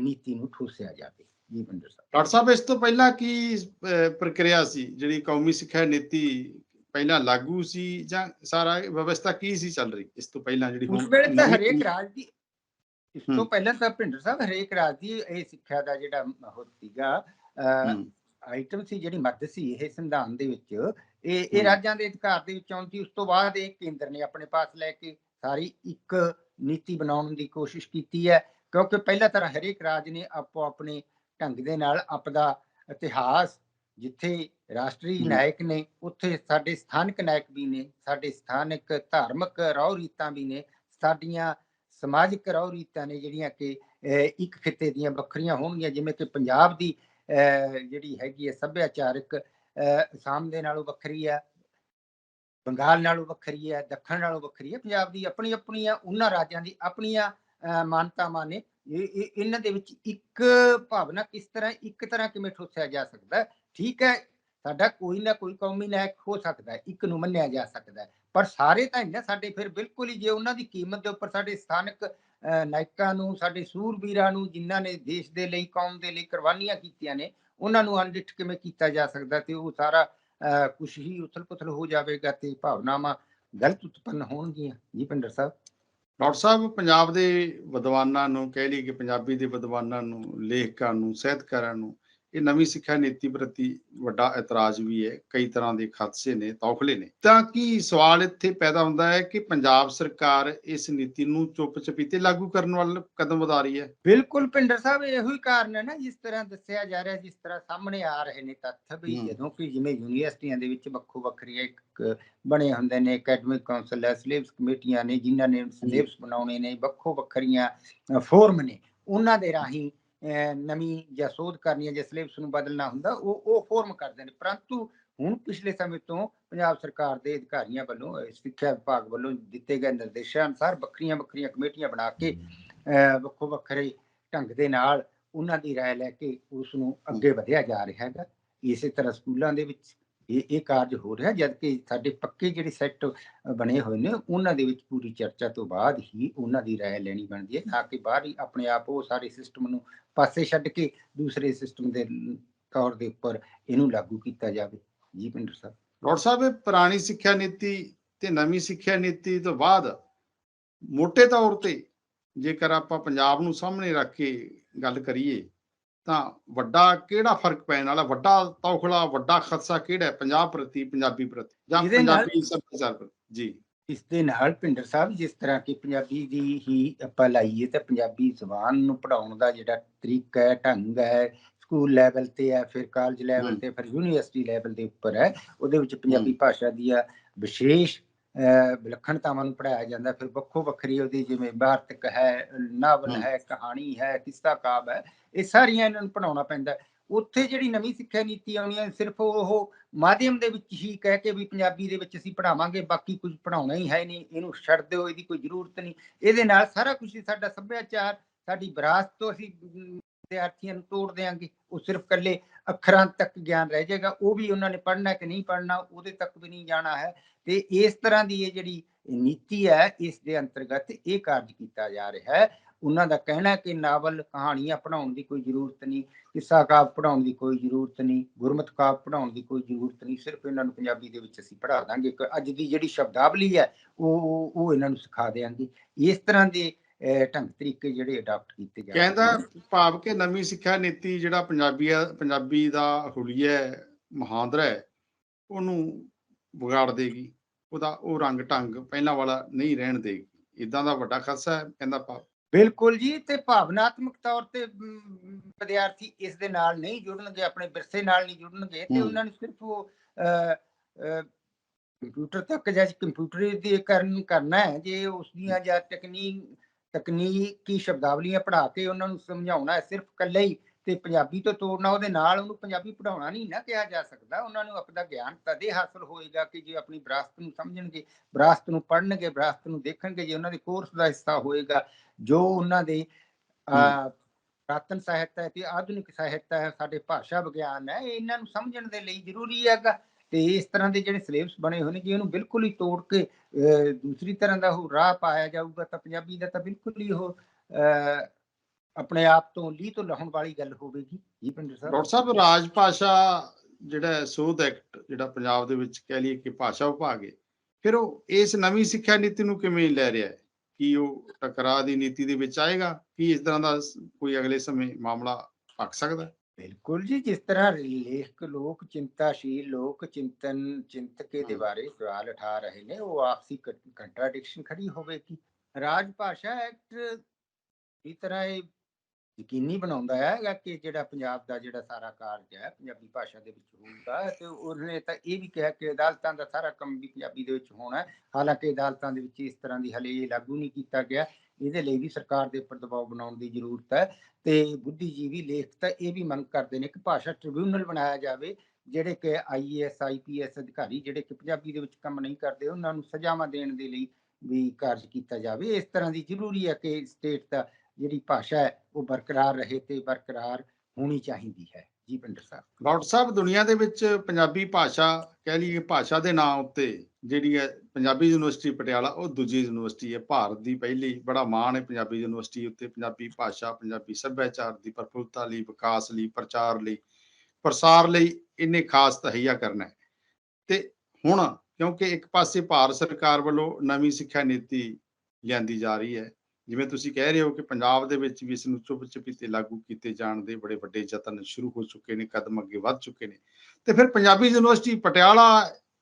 ਨੀਤੀ ਨੂੰ ਠੋਸਿਆ ਜਾਵੇ। ਜੀ ਬਿੰਦਰ ਸਾਹਿਬ। ਡਾਕਟਰ ਸਾਹਿਬ ਇਸ ਤੋਂ ਪਹਿਲਾਂ ਕੀ ਪ੍ਰਕਿਰਿਆ ਸੀ? ਜਿਹੜੀ ਕੌਮੀ ਸਿੱਖਿਆ ਨੀਤੀ ਪਹਿਲਾਂ ਲਾਗੂ ਸੀ ਜਾਂ ਸਾਰਾ ਵਿਵਸਥਾ ਕੀ ਸੀ ਚੱਲ ਰਹੀ? ਇਸ ਤੋਂ ਪਹਿਲਾਂ ਜਿਹੜੀ ਉਸ ਵੇਲੇ ਤਾਂ ਹਰੇਕ ਰਾਜ ਦੀ ਇਸ ਤੋਂ। ਪਹਿਲਾਂ ਤਾਂ ਭਿੰਡਰ ਸਾਹਿਬ ਹਰੇਕ ਰਾਜ ਦੀ ਇਹ ਸਿੱਖਿਆ ਦਾ ਜਿਹੜਾ ਉਹ ਸੀਗਾ ਅਹ, ਹੂੰ, ਆਈਟਮ ਸੀ ਜਿਹੜੀ ਮੱਦ ਸੀ ਇਹ ਸੰਵਿਧਾਨ ਦੇ ਵਿੱਚ ਇਹ ਇਹ। ਰਾਜਾਂ ਦੇ ਅਧਿਕਾਰ ਦੇ ਵਿੱਚ ਆਉਂਦੀ ਉਸ ਤੋਂ ਬਾਅਦ ਇਹ ਕੇਂਦਰ ਨੇ ਆਪਣੇ ਪਾਸ ਲੈ ਕੇ ਸਾਰੀ ਇੱਕ ਨੀਤੀ ਬਣਾਉਣ ਦੀ ਕੋਸ਼ਿਸ਼ ਕੀਤੀ ਹੈ ਕਿਉਂਕਿ ਪਹਿਲਾਂ ਤਾਂ ਹਰੇਕ ਰਾਜ ਨੇ ਆਪੋ ਆਪਣੇ ਢੰਗ ਦੇ ਨਾਲ ਆਪਦਾ ਇਤਿਹਾਸ ਜਿੱਥੇ ਰਾਸ਼ਟਰੀ। ਨਾਇਕ ਨੇ ਉੱਥੇ ਸਾਡੇ ਸਥਾਨਕ ਨਾਇਕ ਵੀ ਨੇ ਸਾਡੇ ਸਥਾਨਕ ਧਾਰਮਿਕ ਰੌ ਰੀਤਾਂ ਵੀ ਨੇ ਸਾਡੀਆਂ ਸਮਾਜਿਕ ਰੌ ਰੀਤਾਂ ਨੇ ਜਿਹੜੀਆਂ ਕਿ ਇੱਕ ਖਿੱਤੇ ਦੀਆਂ ਵੱਖਰੀਆਂ ਹੋਣਗੀਆਂ ਜਿਵੇਂ ਕਿ ਪੰਜਾਬ ਦੀ ਅਹ, ਜਿਹੜੀ ਹੈਗੀ ਹੈ ਸੱਭਿਆਚਾਰਕ ਅਸਾਮ ਦੇ ਨਾਲੋਂ ਵੱਖਰੀ ਹੈ ਬੰਗਾਲ ਨਾਲੋਂ ਵੱਖਰੀ ਹੈ ਦੱਖਣ ਨਾਲੋਂ ਵੱਖਰੀ ਹੈ ਪੰਜਾਬ ਦੀ ਆਪਣੀ ਆਪਣੀਆਂ ਉਹਨਾਂ ਰਾਜਾਂ ਦੀ ਆਪਣੀਆਂ ਅਹ, ਮਾਨਤਾਵਾਂ ਨੇ। ਇਹਨਾਂ ਦੇ ਵਿੱਚ ਇੱਕ ਭਾਵਨਾ ਕਿਸ ਤਰ੍ਹਾਂ ਇੱਕ ਤਰ੍ਹਾਂ ਕਿਵੇਂ ਠੋਸਿਆ ਜਾ ਸਕਦਾ ਠੀਕ ਹੈ ਸਾਡਾ ਕੋਈ ਨਾ ਕੋਈ ਕੌਮੀ ਨਾਇਕ ਹੋ ਸਕਦਾ ਹੈ, ਇੱਕ ਨੂੰ ਮੰਨਿਆ ਜਾ ਸਕਦਾ ਹੈ। ਪਰ ਸਾਰੇ ਤਾਂ ਨਹੀਂ ਸਾਡੇ ਫਿਰ ਬਿਲਕੁਲ ਹੀ ਜੇ ਉਹਨਾਂ ਦੀ ਕੀਮਤ ਦੇ ਉੱਪਰ ਸਾਡੇ ਸਥਾਨਕ ਨਾਇਕਾਂ ਨੂੰ, ਸਾਡੇ ਸੂਰਬੀਰਾਂ ਨੂੰ, ਜਿਨ੍ਹਾਂ ਨੇ ਦੇਸ਼ ਦੇ ਲਈ, ਕੌਮ ਦੇ ਲਈ ਕੁਰਬਾਨੀਆਂ ਕੀਤੀਆਂ ਨੇ, ਉਹਨਾਂ ਨੂੰ ਅਣਡਿੱਠ ਕਿਵੇਂ ਕੀਤਾ ਜਾ ਸਕਦਾ ਤੇ ਉਹ ਸਾਰਾ ਕੁਝ ਹੀ ਉਥਲ-ਪੁਥਲ ਹੋ ਜਾਵੇਗਾ ਤੇ ਭਾਵਨਾਵਾਂ ਗਲਤ ਉਤਪੰਨ ਹੋਣਗੀਆਂ। ਜੀ ਪਿੰਡਰ ਸਾਹਿਬ। ਡਾਕਟਰ ਸਾਹਿਬ, ਪੰਜਾਬ ਦੇ ਵਿਦਵਾਨਾਂ ਨੂੰ, ਕਹਿ ਲਈ ਕਿ ਪੰਜਾਬੀ ਦੇ ਵਿਦਵਾਨਾਂ ਨੂੰ, ਲੇਖਕਾਂ ਨੂੰ, ਸਾਹਿਤਕਾਰਾਂ ਨੂੰ ਇਹ ਨਵੀਂ ਸਿੱਖਿਆ ਨੀਤੀ ਪ੍ਰਤੀ ਵੱਡਾ ਇਤਰਾਜ਼ ਵੀ ਹੈ ਕਈ ਤਰ੍ਹਾਂ ਦੇ ਖਦਸ਼ੇ ਨੇ ਤੌਖਲੇ ਨੇ। ਤਾਂ ਕੀ ਸਵਾਲ ਇੱਥੇ ਪੈਦਾ ਹੁੰਦਾ ਹੈ ਕਿ ਪੰਜਾਬ ਸਰਕਾਰ ਇਸ ਨੀਤੀ ਨੂੰ ਚੁੱਪ ਚਪੀਤੇ ਲਾਗੂ ਕਰਨ ਵੱਲ ਕਦਮ ਵਧਾ ਰਹੀ ਹੈ? ਬਿਲਕੁਲ ਪਿੰਡਰ ਸਾਹਿਬ ਇਹੋ ਹੀ ਕਾਰਨ ਹੈ ਨਾ ਜਿਸ ਤਰ੍ਹਾਂ ਦੱਸਿਆ ਜਾ ਰਿਹਾ ਜਿਸ ਤਰ੍ਹਾਂ ਸਾਹਮਣੇ ਆ ਰਹੇ ਨੇ ਤੱਥ ਵੀ। ਜਦੋਂ ਕਿ ਜਿਵੇਂ ਯੂਨੀਵਰਸਿਟੀਆਂ ਦੇ ਵਿੱਚ ਵੱਖੋ ਵੱਖਰੀਆਂ ਇੱਕ ਬਣੇ ਹੁੰਦੇ ਨੇ ਅਕੈਡਮਿਕ ਕਾਉਂਸਲ ਹੈ ਸਿਲੇਬਸ ਕਮੇਟੀਆਂ ਨੇ ਜਿਨ੍ਹਾਂ ਨੇ ਸਿਲੇਬਸ ਬਣਾਉਣੇ ਨੇ ਵੱਖੋ ਵੱਖਰੀਆਂ ਫੋਰਮ ਨੇ ਉਹਨਾਂ ਦੇ ਰਾਹੀਂ ਨਵੀਂ ਜਾਂ ਸੋਧ ਕਰਨੀ ਹੈ ਜਾਂ ਸਿਲੇਬਸ ਨੂੰ ਬਦਲਣਾ ਹੁੰਦਾ ਉਹ ਉਹ ਫੋਰਮ ਕਰਦੇ ਨੇ ਪਰੰਤੂ ਹੁਣ ਪਿਛਲੇ ਸਮੇਂ ਤੋਂ ਪੰਜਾਬ ਸਰਕਾਰ ਦੇ ਅਧਿਕਾਰੀਆਂ ਵੱਲੋਂ ਅਹ, ਸਿੱਖਿਆ ਵਿਭਾਗ ਵੱਲੋਂ ਦਿੱਤੇ ਗਏ ਨਿਰਦੇਸ਼ਾਂ ਅਨੁਸਾਰ ਵੱਖਰੀਆਂ ਵੱਖਰੀਆਂ ਕਮੇਟੀਆਂ ਬਣਾ ਕੇ ਅਹ, ਵੱਖੋ ਵੱਖਰੇ ਢੰਗ ਦੇ ਨਾਲ ਉਹਨਾਂ ਦੀ رائے ਲੈ ਕੇ ਉਸ ਨੂੰ ਅੱਗੇ ਵਧਿਆ ਜਾ ਰਿਹਾ ਹੈਗਾ ਇਸੇ ਤਰ੍ਹਾਂ ਸਕੂਲਾਂ ਦੇ ਵਿੱਚ ਇਹ ਇਹ ਕਾਰਜ ਹੋ ਰਿਹਾ ਜਦ ਕਿ ਸਾਡੇ ਪੱਕੇ ਜਿਹੜੇ ਸੈੱਟ ਬਣੇ ਹੋਏ ਨੇ, ਉਹਨਾਂ ਦੇ ਵਿੱਚ ਪੂਰੀ ਚਰਚਾ ਤੋਂ ਬਾਅਦ ਹੀ ਉਹਨਾਂ ਦੀ رائے ਲੈਣੀ ਬਣਦੀ ਹੈ ਨਾ ਕਿ ਬਾਹਰ ਹੀ ਆਪਣੇ ਆਪ ਉਹ ਸਾਰੇ ਸਿਸਟਮ ਨੂੰ ਪਾਸੇ ਛੱਡ ਕੇ ਦੂਸਰੇ ਸਿਸਟਮ ਦੇ ਤੌਰ ਦੇ ਉੱਪਰ ਇਹਨੂੰ ਲਾਗੂ ਕੀਤਾ ਜਾਵੇ। ਜੀ ਪਿੰਡਰ ਸਾਹਿਬ। ਡਾਕਟਰ ਸਾਹਿਬ ਪੁਰਾਣੀ ਸਿੱਖਿਆ ਨੀਤੀ ਤੇ ਨਵੀਂ ਸਿੱਖਿਆ ਨੀਤੀ ਤੋਂ ਬਾਅਦ ਮੋٹے ਤੌਰ ਤੇ ਜੇਕਰ ਆਪਾਂ ਪੰਜਾਬ ਨੂੰ ਸਾਹਮਣੇ ਰੱਖ ਕੇ ਗੱਲ ਕਰੀਏ ਤਾਂ ਵੱਡਾ ਕਿਹੜਾ ਫ਼ਰਕ ਪੈਣ ਵਾਲਾ? ਵੱਡਾ ਤੌਖਲਾ ਵੱਡਾ ਖਦਸ਼ਾ ਕਿਹੜਾ ਹੈ? ਪੰਜਾਬ ਪ੍ਰਤੀ ਪੰਜਾਬੀ ਪ੍ਰਤੀ ਜਾਂ ਪੰਜਾਬੀ ਸੱਭਿਆਚਾਰ ਪ੍ਰਤੀ? ਜੀ। ਇਸ ਦੇ ਨਾਲ ਪਿੰਡਰ ਸਾਹਿਬ ਜਿਸ ਤਰ੍ਹਾਂ ਕਿ ਪੰਜਾਬੀ ਦੀ ਹੀ ਆਪਾਂ ਲਾਈਏ ਤਾਂ ਪੰਜਾਬੀ ਜ਼ੁਬਾਨ ਨੂੰ ਪੜਾਉਣ ਦਾ ਜਿਹੜਾ ਤਰੀਕਾ ਹੈ ਢੰਗ ਹੈ ਸਕੂਲ ਲੈਵਲ ਤੇ ਹੈ ਫਿਰ ਕਾਲਜ ਲੈਵਲ। ਤੇ ਫਿਰ ਯੂਨੀਵਰਸਿਟੀ ਲੈਵਲ ਦੇ ਉੱਪਰ ਹੈ ਉਹਦੇ ਵਿੱਚ ਪੰਜਾਬੀ ਭਾਸ਼ਾ ਦੀਆਂ ਵਿਸ਼ੇਸ਼ ਵਿਲੱਖਣਤਾਵਾਂ ਨੂੰ ਪੜਾਇਆ ਜਾਂਦਾ। ਫਿਰ ਵੱਖੋ ਵੱਖਰੀ ਉਹਦੀ ਜਿਵੇਂ ਵਾਰਤਕ ਹੈ ਨਾਵਲ। ਹੈ ਕਹਾਣੀ ਹੈ ਕਿੱਸਾ ਕਾਵ ਹੈ ਇਹ ਸਾਰੀਆਂ ਇਹਨਾਂ ਨੂੰ ਪੜਾਉਣਾ ਪੈਂਦਾ ਉੱਥੇ ਜਿਹੜੀ ਨਵੀਂ ਸਿੱਖਿਆ ਨੀਤੀ ਆਉਣੀ ਹੈ, ਸਿਰਫ ਉਹ ਮਾਧਿਅਮ ਦੇ ਵਿੱਚ ਹੀ ਕਹਿ ਕੇ ਵੀ ਪੰਜਾਬੀ ਦੇ ਵਿੱਚ ਅਸੀਂ ਪੜਾਵਾਂਗੇ ਬਾਕੀ ਕੁਝ ਪੜਾਉਣਾ ਹੀ ਹੈ ਨਹੀਂ, ਇਹਨੂੰ ਛੱਡ ਦਿਓ, ਇਹਦੀ ਕੋਈ ਜ਼ਰੂਰਤ ਨਹੀਂ। ਇਹਦੇ ਨਾਲ ਸਾਰਾ ਕੁਝ ਸਾਡਾ ਸੱਭਿਆਚਾਰ, ਸਾਡੀ ਵਿਰਾਸਤ ਤੋਂ ਅਸੀਂ ਵਿਦਿਆਰਥੀਆਂ ਨੂੰ ਤੋੜ ਦੇਾਂਗੇ ਉਹ ਸਿਰਫ ਕੱਲੇ ਅੱਖਰਾਂ ਤੱਕ ਗਿਆਨ ਰਹਿ ਜਾਏਗਾ, ਉਹ ਵੀ ਉਹਨਾਂ ਨੇ ਪੜ੍ਹਨਾ ਕਿ ਨਹੀਂ ਪੜ੍ਹਨਾ, ਉਹਦੇ ਤੱਕ ਵੀ ਨਹੀਂ ਜਾਣਾ ਹੈ। ਤੇ ਇਸ ਤਰ੍ਹਾਂ ਦੀ ਇਹ ਜਿਹੜੀ ਨੀਤੀ ਹੈ, ਇਸ ਦੇ ਅੰਤਰਗਤ ਇਹ ਕਾਰਜ ਕੀਤਾ ਜਾ ਰਿਹਾ ਹੈ। ਉਹਨਾਂ ਦਾ ਕਹਿਣਾ ਹੈ ਕਿ ਨਾਵਲ ਕਹਾਣੀਆਂ ਪੜਾਉਣ ਦੀ ਕੋਈ ਜ਼ਰੂਰਤ ਨਹੀਂ ਕਿੱਸਾ ਕਾਵ ਪੜਾਉਣ ਦੀ ਕੋਈ ਜ਼ਰੂਰਤ ਨਹੀਂ ਗੁਰਮਤਿ ਕਾਵ ਪੜਾਉਣ ਦੀ ਕੋਈ ਜ਼ਰੂਰਤ ਨਹੀਂ ਸਿਰਫ ਇਹਨਾਂ ਨੂੰ ਪੰਜਾਬੀ ਦੇ ਵਿੱਚ ਅਸੀਂ ਪੜ੍ਹਾ ਦਾਂਗੇ ਕਿ ਅੱਜ ਦੀ ਜਿਹੜੀ ਸ਼ਬਦਾਵਲੀ ਹੈ ਉਹ ਉਹ- ਇਹਨਾਂ ਨੂੰ ਸਿਖਾ ਦੇਾਂਗੇ ਇਸ ਤਰ੍ਹਾਂ ਦੇ ਢੰਗ ਤਰੀਕੇ ਜਿਹੜੇ ਅਡਾਪਟ ਕੀਤੇ ਜਾ ਰਹੇ ਕਹਿੰਦਾ। ਭਾਵ ਕਿ ਨਵੀਂ ਸਿੱਖਿਆ ਨੀਤੀ ਜਿਹੜਾ ਪੰਜਾਬੀ ਪੰਜਾਬੀ ਦਾ ਹੁਲੀਆ ਹੈ, ਮੁਹਾਂਦਰਾ ਹੈ ਉਹਨੂੰ ਵਿਗਾੜ ਦੇਗੀ। ਉਹਦਾ ਉਹ ਰੰਗ ਢੰਗ ਪਹਿਲਾਂ ਵਾਲਾ ਨਹੀਂ ਰਹਿਣ ਦੇਗੀ। ਇਦਾਂ ਦਾ ਵੱਡਾ ਖਦਸ਼ਾ ਹੈ ਕਹਿੰਦਾ ਭਾਵ। ਬਿਲਕੁਲ ਜੀ ਤੇ ਭਾਵਨਾਤਮਕ ਤੌਰ ਤੇ ਵਿਦਿਆਰਥੀ ਇਸ ਦੇ ਨਾਲ ਨਹੀਂ ਜੁੜਨਗੇ ਆਪਣੇ ਵਿਰਸੇ ਨਾਲ ਨਹੀਂ ਜੁੜਨਗੇ ਤੇ। ਉਹਨਾਂ ਨੂੰ ਸਿਰਫ ਉਹ ਕੰਪਿਊਟਰ ਤੱਕ ਜਾਂ ਕੰਪਿਊਟਰ ਦੀ ਕਰਨ ਕਰਨਾ ਹੈ ਜੇ ਉਸ ਦੀਆਂ ਜਾਂ ਤਕਨੀਕ ਤਕਨੀਕੀ ਸ਼ਬਦਾਵਲੀਆਂ ਪੜ੍ਹਾ ਕੇ ਉਹਨਾਂ ਨੂੰ ਸਮਝਾਉਣਾ ਹੈ ਸਿਰਫ ਇਕੱਲੇ ਹੀ ਤੇ ਪੰਜਾਬੀ ਤੋਂ ਤੋੜਨਾ ਉਹਦੇ ਨਾਲ ਉਹਨੂੰ ਪੰਜਾਬੀ ਪੜਾਉਣਾ ਨਹੀਂ ਨਾ ਕਿਹਾ ਜਾ ਸਕਦਾ। ਉਹਨਾਂ ਨੂੰ ਆਪਣਾ ਗਿਆਨ ਤਦੇ ਹਾਸਲ ਹੋਏਗਾ ਕਿ ਜੇ ਆਪਣੀ ਵਿਰਾਸਤ ਨੂੰ ਸਮਝਣਗੇ ਵਿਰਾਸਤ ਨੂੰ ਪੜ੍ਹਨਗੇ ਵਿਰਾਸਤ ਨੂੰ ਦੇਖਣਗੇ ਜੇ ਉਹਨਾਂ ਦੇ ਕੋਰਸ ਦਾ ਹਿੱਸਾ ਹੋਏਗਾ ਜੋ ਉਹਨਾਂ ਦੇ ਆ ਪੁਰਾਤਨ ਸਾਹਿਤ ਹੈ ਤੇ ਆਧੁਨਿਕ ਸਾਹਿਤ ਹੈ ਸਾਡੇ ਭਾਸ਼ਾ ਵਿਗਿਆਨ ਹੈ ਇਹ ਇਹਨਾਂ ਨੂੰ ਸਮਝਣ ਦੇ ਲਈ ਜ਼ਰੂਰੀ ਹੈਗਾ। ਤੇ ਇਸ ਤਰ੍ਹਾਂ ਦੇ ਜਿਹੜੇ ਸਿਲੇਬਸ ਬਣੇ ਹੋਏ ਨੇ ਜੇ ਇਹਨੂੰ ਬਿਲਕੁਲ ਹੀ ਤੋੜ ਕੇ ਦੂਸਰੀ ਤਰ੍ਹਾਂ ਦਾ ਉਹ ਰਾਹ ਪਾਇਆ ਜਾਊਗਾ ਤਾਂ ਪੰਜਾਬੀ ਦਾ ਤਾਂ ਬਿਲਕੁਲ ਹੀ ਉਹ ਆਪਣੇ ਆਪ ਤੋਂ ਲੀ ਤੋਂ ਲਾਹੁਣ ਵਾਲੀ ਗੱਲ ਹੋਵੇਗੀ। ਜੀ ਸਾਹਿਬ। ਡਾਕਟਰ ਸਾਹਿਬ ਰਾਜ ਭਾਸ਼ਾ ਜਿਹੜਾ ਸੋਧ ਐਕਟ ਜਿਹੜਾ ਪੰਜਾਬ ਦੇ ਵਿੱਚ ਕਹਿ ਲਈਏ ਕਿ ਭਾਸ਼ਾ ਵਿਭਾਗ ਹੈ ਫਿਰ ਉਹ ਇਸ ਨਵੀਂ ਸਿੱਖਿਆ ਨੀਤੀ ਨੂੰ ਕਿਵੇਂ ਲੈ ਰਿਹਾ ਹੈ? ਕੀ ਉਹ ਟਕਰਾਅ ਦੀ ਨੀਤੀ ਦੇ ਵਿੱਚ ਆਏਗਾ? ਕੀ ਇਸ ਤਰ੍ਹਾਂ ਦਾ ਕੋਈ ਅਗਲੇ ਸਮੇਂ ਮਾਮਲਾ ਭਖ ਸਕਦਾ? ਬਿਲਕੁਲ ਜੀ ਜਿਸ ਤਰ੍ਹਾਂ ਲੇਖਕ ਲੋਕ ਚਿੰਤਾਸ਼ੀਲ ਲੋਕ ਚਿੰਤਨ ਚਿੰਤਕੇ ਦੇ। ਬਾਰੇ ਸਵਾਲ ਉਠਾ ਰਹੇ ਨੇ ਉਹ ਆਪਸੀ ਕੰਟਰਾਡਿਕਸ਼ਨ ਖੜੀ ਹੋਵੇਗੀ। ਰਾਜ ਭਾਸ਼ਾ ਐਕਟ ਇਸ ਤਰ੍ਹਾਂ ਇਹ ਯਕੀਨੀ ਬਣਾਉਂਦਾ ਹੈਗਾ ਕਿ ਜਿਹੜਾ ਪੰਜਾਬ ਦਾ ਜਿਹੜਾ ਸਾਰਾ ਕਾਰਜ ਹੈ, ਪੰਜਾਬੀ ਭਾਸ਼ਾ ਦੇ ਵਿੱਚ ਹੋਊਗਾ ਤੇ ਉਹਨੇ ਤਾਂ ਇਹ ਵੀ ਕਿਹਾ ਕਿ ਅਦਾਲਤਾਂ ਦਾ ਸਾਰਾ ਕੰਮ ਵੀ ਪੰਜਾਬੀ ਦੇ ਵਿੱਚ ਹੋਣਾ ਹਾਲਾਂਕਿ ਅਦਾਲਤਾਂ ਦੇ ਵਿੱਚ ਇਸ ਤਰ੍ਹਾਂ ਦੀ ਹਲੇ ਲਾਗੂ ਨਹੀਂ ਕੀਤਾ ਗਿਆ। ਇਹਦੇ ਲਈ ਵੀ ਸਰਕਾਰ ਦੇ ਉੱਪਰ ਦਬਾਅ ਬਣਾਉਣ ਦੀ ਜ਼ਰੂਰਤ ਹੈ ਤੇ ਬੁੱਧੀਜੀਵੀ ਲੇਖ ਤਾਂ ਇਹ ਵੀ ਮੰਗ ਕਰਦੇ ਨੇ ਕਿ ਭਾਸ਼ਾ ਟ੍ਰਿਬਿਊਨਲ ਬਣਾਇਆ ਜਾਵੇ, ਜਿਹੜੇ ਕਿ ਆਈਏਐਸ ਆਈਪੀਐਸ ਅਧਿਕਾਰੀ ਜਿਹੜੇ ਕਿ ਪੰਜਾਬੀ ਦੇ ਵਿੱਚ ਕੰਮ ਨਹੀਂ ਕਰਦੇ, ਉਹਨਾਂ ਨੂੰ ਸਜ਼ਾਵਾਂ ਦੇਣ ਦੇ ਲਈ ਵੀ ਕਾਰਜ ਕੀਤਾ ਜਾਵੇ। ਇਸ ਤਰ੍ਹਾਂ ਦੀ ਜ਼ਰੂਰੀ ਹੈ ਕਿ ਸਟੇਟ ਦਾ ਜਿਹੜੀ ਭਾਸ਼ਾ ਹੈ, ਉਹ ਬਰਕਰਾਰ ਰਹੇ ਤੇ ਬਰਕਰਾਰ ਹੋਣੀ ਚਾਹੀਦੀ ਹੈ। ਜੀ ਪਿੰਡਰ ਸਾਹਿਬ। ਡਾਕਟਰ ਸਾਹਿਬ, ਦੁਨੀਆ ਦੇ ਵਿੱਚ ਪੰਜਾਬੀ ਭਾਸ਼ਾ, ਕਹਿ ਲਈਏ ਭਾਸ਼ਾ ਦੇ ਨਾਂ ਉੱਤੇ ਜਿਹੜੀ ਹੈ ਪੰਜਾਬੀ ਯੂਨੀਵਰਸਿਟੀ ਪਟਿਆਲਾ, ਉਹ ਦੂਜੀ ਯੂਨੀਵਰਸਿਟੀ ਹੈ। ਭਾਰਤ ਦੀ ਪਹਿਲੀ ਬੜਾ ਮਾਣ ਹੈ ਪੰਜਾਬੀ ਯੂਨੀਵਰਸਿਟੀ ਉੱਤੇ ਪੰਜਾਬੀ ਭਾਸ਼ਾ, ਪੰਜਾਬੀ ਸੱਭਿਆਚਾਰ ਦੀ ਪ੍ਰਫੁੱਲਤਾ ਲਈ, ਵਿਕਾਸ ਲਈ, ਪ੍ਰਚਾਰ ਲਈ, ਪ੍ਰਸਾਰ ਲਈ ਇਹਨੇ ਖਾਸ ਤਹਈਆ ਕਰਨਾ ਹੈ। ਤੇ ਹੁਣ ਕਿਉਂਕਿ ਇੱਕ ਪਾਸੇ ਭਾਰਤ ਸਰਕਾਰ ਵੱਲੋਂ ਨਵੀਂ ਸਿੱਖਿਆ ਨੀਤੀ ਲਿਆਂਦੀ ਜਾ ਰਹੀ ਹੈ ਜਿਵੇਂ ਤੁਸੀਂ ਕਹਿ ਰਹੇ ਹੋ ਕਿ ਪੰਜਾਬ ਦੇ ਵਿੱਚ ਵੀ ਇਸ ਨੂੰ ਚੁੱਪ ਚਪੀਤੇ ਲਾਗੂ ਕੀਤੇ ਜਾਣ ਦੇ ਬੜੇ ਵੱਡੇ ਯਤਨ ਸ਼ੁਰੂ ਹੋ ਚੁੱਕੇ ਨੇ ਕਦਮ ਅੱਗੇ ਵੱਧ ਚੁੱਕੇ ਨੇ ਤੇ ਫਿਰ ਪੰਜਾਬੀ ਯੂਨੀਵਰਸਿਟੀ ਪਟਿਆਲਾ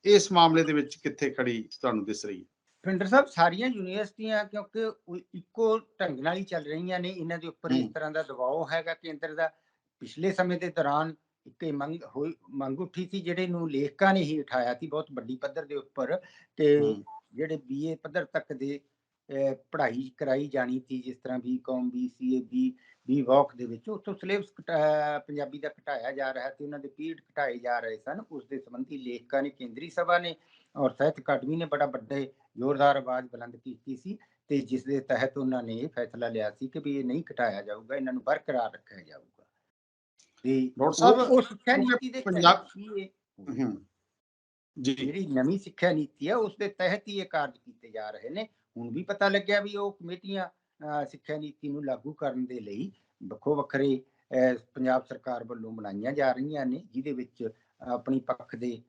ਇਸ ਮਾਮਲੇ ਦੇ ਵਿੱਚ ਕਿੱਥੇ ਖੜੀ ਤੁਹਾਨੂੰ ਦਿਸ ਰਹੀ ਹੈ ਪਿੰਡਰ ਸਾਹਿਬ ਸਾਰੀਆਂ ਯੂਨੀਵਰਸਿਟੀਆਂ ਕਿਉਂਕਿ ਇੱਕੋ ਢੰਗ ਨਾਲ ਹੀ ਚੱਲ ਰਹੀਆਂ ਨੇ ਇਹਨਾਂ ਦੇ ਉੱਪਰ ਇਸ। ਤਰ੍ਹਾਂ ਦਾ ਦਬਾਅ ਹੈਗਾ ਕੇਂਦਰ ਦਾ ਪਿਛਲੇ ਸਮੇਂ ਦੇ ਦੌਰਾਨ ਇੱਕ ਮੰਗ ਹੋਈ ਮੰਗ ਉੱਠੀ ਸੀ ਜਿਹੜੇ ਨੂੰ ਲੇਖਕਾਂ ਨੇ ਹੀ ਉਠਾਇਆ ਸੀ ਬਹੁਤ ਵੱਡੀ ਪੱਧਰ ਦੇ ਉੱਪਰ ਹਮ। ਜਿਹੜੇ ਬੀਏ ਪੱਧਰ ਤੱਕ ਦੇ ਪੜ੍ਹਾਈ ਕਰਾਈ ਜਾਣੀ ਸੀ ਜਿਸ ਤਰ੍ਹਾਂ BCom BCA B B voc ਦੇ ਵਿੱਚ। ਉੱਥੋਂ ਸਿਲੇਬਸ ਪੰਜਾਬੀ ਦਾ ਘਟਾਇਆ ਜਾ ਰਿਹਾ ਤੇ ਉਹਨਾਂ ਦੇ ਪੀਰੀਅਡ ਘਟਾਏ ਜਾ ਰਹੇ ਸਨ। ਉਸ ਦੇ ਸੰਬੰਧੀ ਲੇਖਕਾਂ ਨੇ ਕੇਂਦਰੀ ਸਭਾ ਨੇ ਔਰ ਸਾਹਿਤ ਅਕਾਦਮੀ ਨੇ ਬੜਾ ਵੱਡੇ ਜ਼ੋਰਦਾਰ ਆਵਾਜ਼ ਬੁਲੰਦ ਕੀਤੀ ਸੀ ਤੇ ਜਿਸ ਦੇ ਤਹਿਤ ਉਹਨਾਂ ਨੇ ਇਹ ਫੈਸਲਾ ਲਿਆ ਸੀ ਕਿ ਵੀ ਇਹ ਨਹੀਂ ਘਟਾਇਆ ਜਾਊਗਾ ਇਹਨਾਂ ਨੂੰ ਬਰਕਰਾਰ ਰੱਖਿਆ ਜਾਊਗਾ। ਤੇ ਉਹ- ਸਿੱਖਿਆ ਨੀਤੀ ਦੇ ਪੰਜਾਬ-। ਜੀ। ਜਿਹੜੀ ਨਵੀਂ ਸਿੱਖਿਆ ਨੀਤੀ ਹੈ ਉਸ ਦੇ ਤਹਿਤ ਹੀ ਇਹ ਕਾਰਜ ਕੀਤੇ ਜਾ ਰਹੇ ਨੇ। ਹੁਣ ਵੀ ਪਤਾ ਲੱਗਿਆ ਵੀ ਉਹ ਕਮੇਟੀਆਂ ਸਿੱਖਿਆ ਨੀਤੀ ਨੂੰ ਲਾਗੂ ਕਰਨ ਦੇ ਲਈ ਵੱਖੋ ਵੱਖਰੇ ਪੰਜਾਬ ਸਰਕਾਰ ਵੱਲੋਂ ਬਣਾਈਆਂ ਜਾ ਰਹੀਆਂ ਨੇ ਜਿਹਦੇ ਵਿੱਚ ਆਪਣੀ ਪੱਖ ਦੇ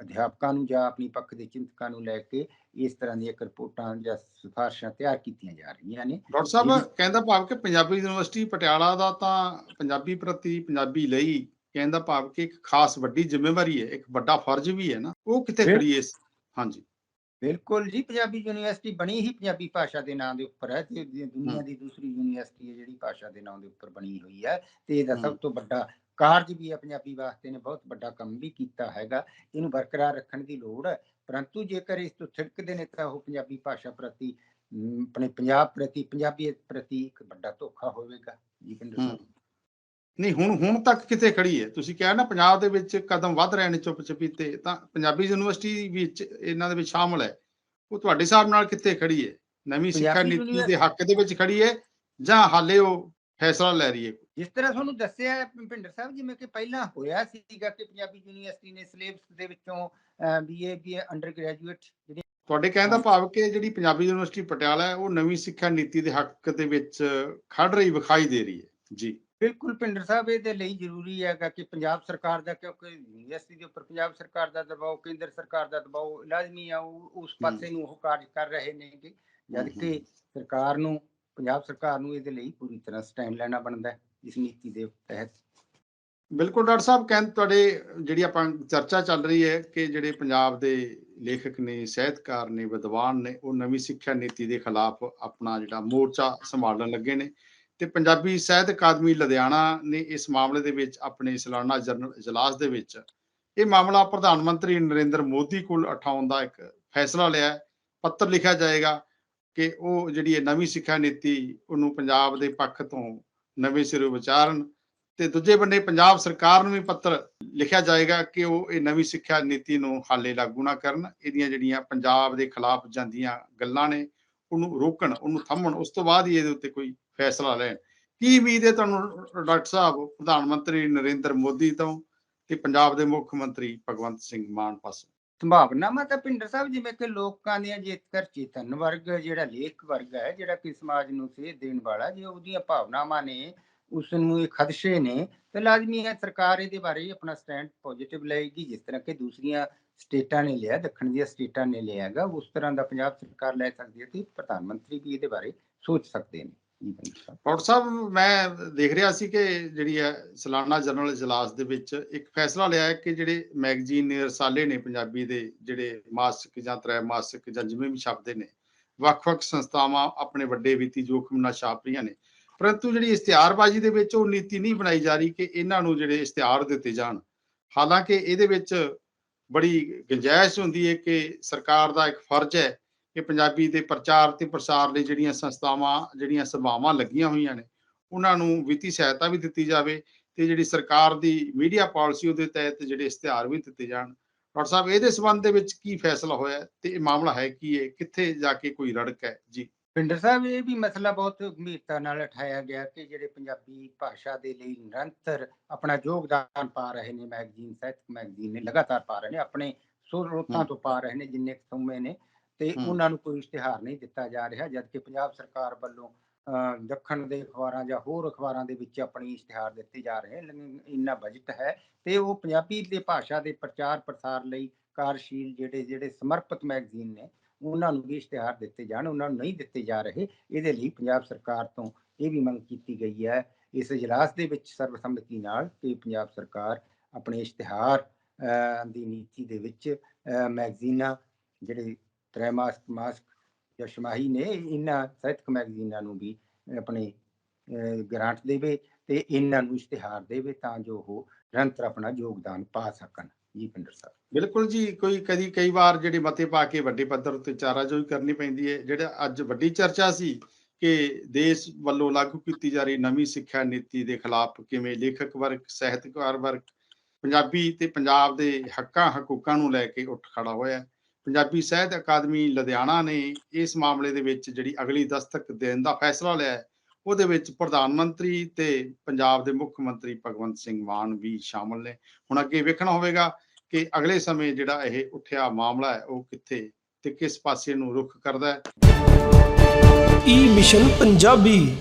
ਅਧਿਆਪਕਾਂ ਨੂੰ ਜਾਂ ਆਪਣੀ ਪੱਖ ਦੇ ਚਿੰਤਕਾਂ ਨੂੰ ਲੈ ਕੇ ਇਸ ਤਰ੍ਹਾਂ ਦੀਆਂ ਰਿਪੋਰਟਾਂ ਜਾਂ ਸਿਫਾਰਸ਼ਾਂ ਤਿਆਰ ਕੀਤੀਆਂ ਜਾ ਰਹੀਆਂ ਨੇ ਡਾਕਟਰ ਸਾਹਿਬ। ਕਹਿੰਦਾ ਭਾਵ ਕਿ ਪੰਜਾਬੀ ਯੂਨੀਵਰਸਿਟੀ ਪਟਿਆਲਾ ਦਾ ਤਾਂ ਪੰਜਾਬੀ ਪ੍ਰਤੀ ਪੰਜਾਬੀ ਲਈ ਕਹਿੰਦਾ ਭਾਵ ਕਿ ਇੱਕ ਖਾਸ ਵੱਡੀ ਜ਼ਿੰਮੇਵਾਰੀ ਹੈ ਇੱਕ ਵੱਡਾ ਫਰਜ਼ ਵੀ ਹੈ ਨਾ ਉਹ ਕਿੱਥੇ ਬਿਲ- ਖੜੀ ਹੈ ਹਾਂਜੀ ਬਿਲਕੁਲ ਜੀ ਪੰਜਾਬੀ ਯੂਨੀਵਰਸਿਟੀ ਬਣੀ ਹੀ ਪੰਜਾਬੀ ਭਾਸ਼ਾ ਦੇ ਨਾਂ ਦੇ ਉੱਪਰ ਹੈ ਤੇ ਦੁਨੀਆ ਦੀ ਦੂਸਰੀ ਯੂਨੀਵਰਸਿਟੀ ਹੈ ਜਿਹੜੀ ਭਾਸ਼ਾ ਦੇ ਨਾਂ ਦੇ ਉੱਪਰ ਬਣੀ ਹੋਈ ਹੈ ਤੇ ਇਹਦਾ ਸਭ। ਤੋਂ ਵੱਡਾ ਕਾਰਜ ਵੀ ਹੈ ਪੰਜਾਬੀ ਵਾਸਤੇ ਨੇ ਬਹੁਤ ਵੱਡਾ ਕੰਮ ਵੀ ਕੀਤਾ ਹੈਗਾ ਇਹਨੂੰ ਬਰਕਰਾਰ ਰੱਖਣ ਦੀ ਲੋੜ ਹੈ ਪਰੰਤੂ ਜੇਕਰ ਇਸ ਤੋਂ ਥਿੜਕਦੇ ਨੇ ਤਾਂ ਉਹ ਪੰਜਾਬੀ ਭਾਸ਼ਾ ਪ੍ਰਤੀ ਆਪਣੇ ਪੰਜਾਬ ਪ੍ਰਤੀ ਪੰਜਾਬੀਅਤ ਪ੍ਰਤੀ ਇੱਕ ਵੱਡਾ ਧੋਖਾ ਹੋਵੇਗਾ ਜੀ। ਸਾਹਿਬ ਨਹੀਂ ਹੁਣ ਹੁਣ ਤੱਕ ਕਿੱਥੇ ਖੜੀ ਹੈ। ਤੁਸੀਂ ਕਿਹਾ ਨਾ ਪੰਜਾਬ ਦੇ ਵਿੱਚ ਕਦਮ ਵੱਧ ਰਹੇ ਨੇ ਚੁੱਪ ਚਪੀਤੇ ਤਾਂ ਪੰਜਾਬੀ ਯੂਨੀਵਰਸਿਟੀ ਵਿੱਚ ਇਹਨਾਂ ਦੇ ਵਿੱਚ ਸ਼ਾਮਲ ਹੈ। ਉਹ ਤੁਹਾਡੇ ਹਿਸਾਬ ਨਾਲ ਕਿੱਥੇ ਖੜੀ ਹੈ? ਨਵੀਂ ਸਿੱਖਿਆ ਨੀਤੀ ਦੇ ਹੱਕ ਦੇ ਵਿੱਚ ਖੜੀ ਹੈ ਜਾਂ ਹਾਲੇ ਉਹ ਫੈਸਲਾ ਲੈ ਰਹੀ ਹੈ? ਜਿਸ ਤਰ੍ਹਾਂ ਤੁਹਾਨੂੰ ਦੱਸਿਆ ਭਿੰਡਰ ਸਾਹਿਬ ਜਿਵੇਂ ਕਿ ਪਹਿਲਾਂ ਹੋਇਆ ਸੀਗਾ ਕਿ ਪੰਜਾਬੀ ਯੂਨੀਵਰਸਿਟੀ ਨੇ ਸਿਲੇਬਸ ਦੇ ਵਿੱਚੋਂ ਬੀਏ ਬੀਏ ਅੰਡਰ ਗ੍ਰੈਜੂਏਟ ਜਿਹੜੇ ਤੁਹਾਡੇ ਕਹਿਣ ਦਾ ਭਾਵ ਕਿ ਜਿਹੜੀ ਪੰਜਾਬੀ ਯੂਨੀਵਰਸਿਟੀ ਪਟਿਆਲਾ ਹੈ ਉਹ ਨਵੀਂ ਸਿੱਖਿਆ ਨੀਤੀ ਦੇ ਹੱਕ ਦੇ ਵਿੱਚ ਖੜ ਰਹੀ ਵਿਖਾਈ ਦੇ ਰਹੀ ਹੈ। ਜੀ। ਬਿਲਕੁਲ ਭਿੰਡਰ ਸਾਹਿਬ ਇਹਦੇ ਲਈ ਜ਼ਰੂਰੀ ਹੈਗਾ ਕਿ ਪੰਜਾਬ ਸਰਕਾਰ ਦਾ ਕਿਉਂਕਿ ਯੂਨੀਵਰਸਿਟੀ ਦੇ ਉੱਪਰ ਪੰਜਾਬ ਸਰਕਾਰ ਦਾ ਦਬਾਅ ਕੇਂਦਰ ਸਰਕਾਰ ਦਾ ਦਬਾਅ ਲਾਜ਼ਮੀ ਆ ਉਸ ਪਾਸੇ ਨੂੰ ਉਹ ਕਾਰਜ ਕਰ ਰਹੇ ਨੇ ਕਿ ਜਦ ਕਿ ਸਰਕਾਰ ਨੂੰ ਪੰਜਾਬ ਸਰਕਾਰ ਨੂੰ ਇਹਦੇ ਲਈ ਪੂਰੀ ਤਰ੍ਹਾਂ ਸਟੈਂਡ ਲੈਣਾ ਬਣਦਾ ਹੈ ਇਸ ਨੀਤੀ ਦੇ ਤਹਿਤ। ਬਿਲਕੁਲ ਡਾਕਟਰ ਸਾਹਿਬ ਕਹਿੰ ਤੁਹਾਡੇ ਜਿਹੜੀ ਆਪਾਂ ਚਰਚਾ ਚੱਲ ਰਹੀ ਹੈ ਕਿ ਜਿਹੜੇ ਪੰਜਾਬ ਦੇ ਲੇਖਕ ਨੇ ਸਾਹਿਤਕਾਰ ਨੇ ਵਿਦਵਾਨ ਨੇ ਉਹ ਨਵੀਂ ਸਿੱਖਿਆ ਨੀਤੀ ਦੇ ਖਿਲਾਫ ਆਪਣਾ ਜਿਹੜਾ ਮੋਰਚਾ ਸੰਭਾਲਣ ਲੱਗੇ ਨੇ। ਤੇ ਪੰਜਾਬੀ ਸਾਹਿਤ ਅਕਾਦਮੀ ਲੁਧਿਆਣਾ ਨੇ ਇਸ ਮਾਮਲੇ ਦੇ ਵਿੱਚ ਆਪਣੇ ਸਾਲਾਨਾ ਜਨਰਲ ਇਜਲਾਸ ਦੇ ਵਿੱਚ ਇਹ ਮਾਮਲਾ ਪ੍ਰਧਾਨ ਮੰਤਰੀ ਨਰਿੰਦਰ ਮੋਦੀ ਕੋਲ ਉਠਾਉਣ ਦਾ ਇੱਕ ਫੈਸਲਾ ਲਿਆ ਪੱਤਰ ਲਿਖਿਆ ਜਾਏਗਾ ਕਿ ਉਹ ਜਿਹੜੀ ਇਹ ਨਵੀਂ ਸਿੱਖਿਆ ਨੀਤੀ, ਉਹਨੂੰ ਪੰਜਾਬ ਦੇ ਪੱਖ ਤੋਂ ਨਵੇਂ ਸਿਰੋਂ ਵਿਚਾਰਨ ਤੇ ਦੂਜੇ ਬੰਨੇ ਪੰਜਾਬ ਸਰਕਾਰ ਨੂੰ ਵੀ ਪੱਤਰ ਲਿਖਿਆ ਜਾਏਗਾ ਕਿ ਉਹ ਇਹ ਨਵੀਂ ਸਿੱਖਿਆ ਨੀਤੀ ਨੂੰ ਹਾਲੇ ਲਾਗੂ ਨਾ ਕਰਨ। ਇਹਦੀਆਂ ਜਿਹੜੀਆਂ ਪੰਜਾਬ ਦੇ ਖਿਲਾਫ ਜਾਂਦੀਆਂ ਗੱਲਾਂ ਨੇ, ਉਹਨੂੰ ਰੋਕਣ, ਉਹਨੂੰ ਥੰਮਣ, ਉਸ ਤੋਂ ਬਾਅਦ ਹੀ ਇਹਦੇ ਉੱਤੇ ਕੋਈ ਫੈਸਲਾ ਲੈਣ। ਕੀ ਉਮੀਦ ਹੈ ਤੁਹਾਨੂੰ ਡਾਕਟਰ ਸਾਹਿਬ, ਪ੍ਰਧਾਨ ਮੰਤਰੀ ਨਰਿੰਦਰ ਮੋਦੀ ਤੋਂ ਤੇ ਪੰਜਾਬ ਦੇ ਮੁੱਖ ਮੰਤਰੀ ਭਗਵੰਤ ਸਿੰਘ ਮਾਨ ਪਾਸੋਂ? ਸੰਭਾਵਨਾਵਾਂ ਤਾਂ ਪਿੰਡਰ ਸਾਹਿਬ, ਜਿਵੇਂ ਕਿ ਲੋਕਾਂ ਦੀਆਂ ਜੇਕਰ ਚੇਤਨ ਵਰਗ, ਜਿਹੜਾ ਲੇਖ ਵਰਗ ਹੈ, ਜਿਹੜਾ ਕਿ ਸਮਾਜ ਨੂੰ ਸੇਧ ਦੇਣ ਵਾਲਾ, ਜੇ ਉਹਦੀਆਂ ਭਾਵਨਾਵਾਂ ਨੇ ਉਸ ਨੂੰ ਇਹ ਖਦਸ਼ੇ ਨੇ, ਤੇ ਲਾਜ਼ਮੀ ਹੈ ਸਰਕਾਰ ਇਹਦੇ ਬਾਰੇ ਆਪਣਾ ਸਟੈਂਡ ਪੋਜ਼ਿਟਿਵ ਲਏਗੀ, ਜਿਸ ਤਰ੍ਹਾਂ ਕਿ ਦੂਸਰੀਆਂ ਸਟੇਟਾਂ ਨੇ ਲਿਆ, ਦੱਖਣ ਦੀਆਂ ਸਟੇਟਾਂ ਨੇ ਲਿਆ ਹੈਗਾ, ਉਸ ਤਰ੍ਹਾਂ ਦਾ ਪੰਜਾਬ ਸਰਕਾਰ ਲੈ ਸਕਦੀ ਹੈ, ਤੇ ਪ੍ਰਧਾਨ ਮੰਤਰੀ ਵੀ ਇਹਦੇ ਬਾਰੇ ਸੋਚ ਸਕਦੇ ਨੇ। ਡਾਕਟਰ ਸਾਹਿਬ, ਮੈਂ ਦੇਖ ਰਿਹਾ ਸੀ ਕਿ ਜਿਹੜੀ ਹੈ ਸਾਲਾਨਾ ਜਨਰਲ ਇਜਲਾਸ ਦੇ ਵਿੱਚ ਇੱਕ ਫੈਸਲਾ ਲਿਆ ਹੈ ਕਿ ਜਿਹੜੇ ਮੈਗਜ਼ੀਨ ਨੇ ਰਸਾਲੇ ਨੇ ਪੰਜਾਬੀ ਦੇ, ਜਿਹੜੇ ਮਾਸਿਕ ਜਾਂ ਤ੍ਰੈ ਮਾਸਿਕ ਜਾਂ ਜਿਵੇਂ ਵੀ ਛਾਪਦੇ ਨੇ, ਵੱਖ-ਵੱਖ ਸੰਸਥਾਵਾਂ ਆਪਣੇ ਵੱਡੇ ਵਿੱਤੀ ਜੋਖਮ ਨਾਲ ਛਾਪ ਰਹੀਆਂ ਨੇ। ਪਰੰਤੂ ਜਿਹੜੀ ਇਸ਼ਤਿਹਾਰਬਾਜ਼ੀ ਦੇ ਵਿੱਚ ਉਹ ਨੀਤੀ ਨਹੀਂ ਬਣਾਈ ਜਾ ਰਹੀ ਕਿ ਇਹਨਾਂ ਨੂੰ ਜਿਹੜੇ ਇਸ਼ਤਿਹਾਰ ਦਿੱਤੇ ਜਾਣ। ਹਾਲਾਂਕਿ ਇਹਦੇ ਵਿੱਚ ਬੜੀ ਗੁੰਜਾਇਸ਼ ਹੁੰਦੀ ਹੈ ਕਿ ਸਰਕਾਰ ਦਾ ਇੱਕ ਫਰਜ਼ ਹੈ ਕਿ ਪੰਜਾਬੀ ਦੇ ਪ੍ਰਚਾਰ ਤੇ ਪ੍ਰਸਾਰ ਲਈ ਜਿਹੜੀਆਂ ਸੰਸਥਾਵਾਂ ਜਿਹੜੀਆਂ ਸਭਾਵਾਂ ਲੱਗੀਆਂ ਹੋਈਆਂ ਨੇ ਉਹਨਾਂ ਨੂੰ ਵਿੱਤੀ ਸਹਾਇਤਾ ਵੀ ਦਿੱਤੀ ਜਾਵੇ ਤੇ ਜਿਹੜੀ ਸਰਕਾਰ ਦੀ ਮੀਡੀਆ ਪਾਲਿਸੀ ਉਹਦੇ ਤਹਿਤ ਜਿਹੜੇ ਇਸ਼ਤਿਹਾਰ ਵੀ ਦਿੱਤੇ ਜਾਣ। ਡਾਕਟਰ ਸਾਹਿਬ ਇਹਦੇ ਸੰਬੰਧ ਦੇ ਵਿੱਚ ਕੀ ਫੈਸਲਾ ਹੋਇਆ ਤੇ ਇਹ ਮਾਮਲਾ ਹੈ ਕੀ ਹੈ ਕਿੱਥੇ ਜਾ ਕੇ ਕੋਈ ਰੜਕ ਹੈ? ਜੀ। ਪਿੰਡਰ ਸਾਹਿਬ ਇਹ ਵੀ ਮਸਲਾ ਬਹੁਤ ਗੰਭੀਰਤਾ ਨਾਲ ਉਠਾਇਆ ਗਿਆ ਕਿ ਜਿਹੜੇ ਪੰਜਾਬੀ ਭਾਸ਼ਾ ਦੇ ਲਈ ਨਿਰੰਤਰ ਆਪਣਾ ਯੋਗਦਾਨ ਪਾ ਰਹੇ ਨੇ ਮੈਗਜ਼ੀਨ ਸਾਹਿਤਕ ਮੈਗਜ਼ੀਨ ਨੇ ਲਗਾਤਾਰ ਪਾ ਰਹੇ ਨੇ ਆਪਣੇ ਸਰੋਤਾਂ। ਤੋਂ ਪਾ ਰਹੇ ਨੇ ਜਿੰਨੇ ਸੌਮੇ ਨੇ ਤੇ। ਉਹਨਾਂ ਨੂੰ ਕੋਈ ਇਸ਼ਤਿਹਾਰ ਨਹੀਂ ਦਿੱਤਾ ਜਾ ਰਿਹਾ ਜਦਕਿ ਪੰਜਾਬ ਸਰਕਾਰ ਵੱਲੋਂ ਦੱਖਣ ਦੇ ਅਖਬਾਰਾਂ ਜਾਂ ਹੋਰ ਅਖਬਾਰਾਂ ਦੇ ਵਿੱਚ ਆਪਣੀ ਇਸ਼ਤਿਹਾਰ ਦਿੱਤੇ ਜਾ ਰਹੇ ਇੰਨਾ ਬਜਟ ਹੈ ਤੇ ਉਹ ਪੰਜਾਬੀ ਦੇ ਭਾਸ਼ਾ ਦੇ ਪ੍ਰਚਾਰ ਪ੍ਰਸਾਰ ਲਈ ਕਾਰਜਸ਼ੀਲ ਜਿਹੜੇ ਜਿਹੜੇ ਸਮਰਪਿਤ ਮੈਗਜ਼ੀਨ ਨੇ ਉਹਨਾਂ ਨੂੰ ਵੀ ਇਸ਼ਤਿਹਾਰ ਦਿੱਤੇ ਜਾਣ ਉਹਨਾਂ ਨੂੰ ਨਹੀਂ ਦਿੱਤੇ ਜਾ ਰਹੇ ਇਹਦੇ ਲਈ ਪੰਜਾਬ ਸਰਕਾਰ ਤੋਂ ਇਹ ਵੀ ਮੰਗ ਕੀਤੀ ਗਈ ਹੈ ਇਸ ਇਜਲਾਸ ਦੇ ਵਿੱਚ ਸਰਬਸੰਮਤੀ ਨਾਲ ਕਿ ਪੰਜਾਬ ਸਰਕਾਰ ਆਪਣੇ ਇਸ਼ਤਿਹਾਰ ਦੀ ਨੀਤੀ ਦੇ ਵਿੱਚ ਮੈਗਜ਼ੀਨਾਂ ਜਿਹੜੇ ਤ੍ਰੈਮਾਸਿਕ ਮਾਸਿਕ ਜਾਂ ਛਮਾਹੀ ਨੇ ਇਹਨਾਂ ਸਾਹਿਤਕ ਮੈਗਜ਼ੀਨਾਂ ਨੂੰ ਵੀ ਆਪਣੇ ਗ੍ਰਾਂਟ ਦੇਵੇ ਤੇ ਇਹਨਾਂ ਨੂੰ ਇਸ਼ਤਿਹਾਰ ਦੇਵੇ ਤਾਂ ਜੋ ਉਹ ਨਿਰੰਤਰ ਆਪਣਾ ਯੋਗਦਾਨ ਪਾ ਸਕਣ। ਜੀ ਪਿੰਡਰ ਸਾਹਿਬ। ਬਿਲਕੁਲ ਜੀ, ਕੋਈ ਕਦੀ, ਕਈ ਵਾਰ ਜਿਹੜੇ ਮਤੇ ਪਾ ਕੇ ਵੱਡੇ ਪੱਧਰ ਉੱਤੇ ਚਾਰਾਜੋਈ ਕਰਨੀ ਪੈਂਦੀ ਹੈ, ਜਿਹੜਾ ਅੱਜ ਵੱਡੀ ਚਰਚਾ ਸੀ ਕਿ ਦੇਸ਼ ਵੱਲੋਂ ਲਾਗੂ ਕੀਤੀ ਜਾ ਰਹੀ ਨਵੀਂ ਸਿੱਖਿਆ ਨੀਤੀ ਦੇ ਖਿਲਾਫ ਕਿਵੇਂ ਲੇਖਕ ਵਰਗ, ਸਾਹਿਤਕਾਰ ਵਰਗ, ਪੰਜਾਬੀ ਤੇ ਪੰਜਾਬ ਦੇ ਹੱਕਾਂ, ਹਕੂਕਾਂ ਨੂੰ ਲੈ ਕੇ ਉੱਠ ਖੜਾ ਹੋਇਆ ਪੰਜਾਬੀ ਸਾਹਿਤ ਅਕਾਦਮੀ ਲੁਧਿਆਣਾ ਨੇ ਇਸ ਮਾਮਲੇ ਦੇ ਵਿੱਚ ਜਿਹੜੀ ਅਗਲੀ ਦਸਤਕ ਦੇਣ ਦਾ ਫੈਸਲਾ ਲਿਆ ਉਹਦੇ ਵਿੱਚ ਪ੍ਰਧਾਨ ਮੰਤਰੀ ਤੇ ਪੰਜਾਬ ਦੇ ਮੁੱਖ ਮੰਤਰੀ ਭਗਵੰਤ ਸਿੰਘ ਮਾਨ ਵੀ ਸ਼ਾਮਲ ਨੇ। ਹੁਣ ਅੱਗੇ ਵੇਖਣਾ ਹੋਵੇਗਾ ਕਿ ਅਗਲੇ ਸਮੇਂ ਜਿਹੜਾ ਇਹ ਉੱਠਿਆ ਮਾਮਲਾ ਹੈ, ਉਹ ਕਿੱਥੇ ਤੇ ਕਿਸ ਪਾਸੇ ਨੂੰ ਰੁਖ ਕਰਦਾ ਹੈ। ਈ ਮਿਸ਼ਨ ਪੰਜਾਬੀ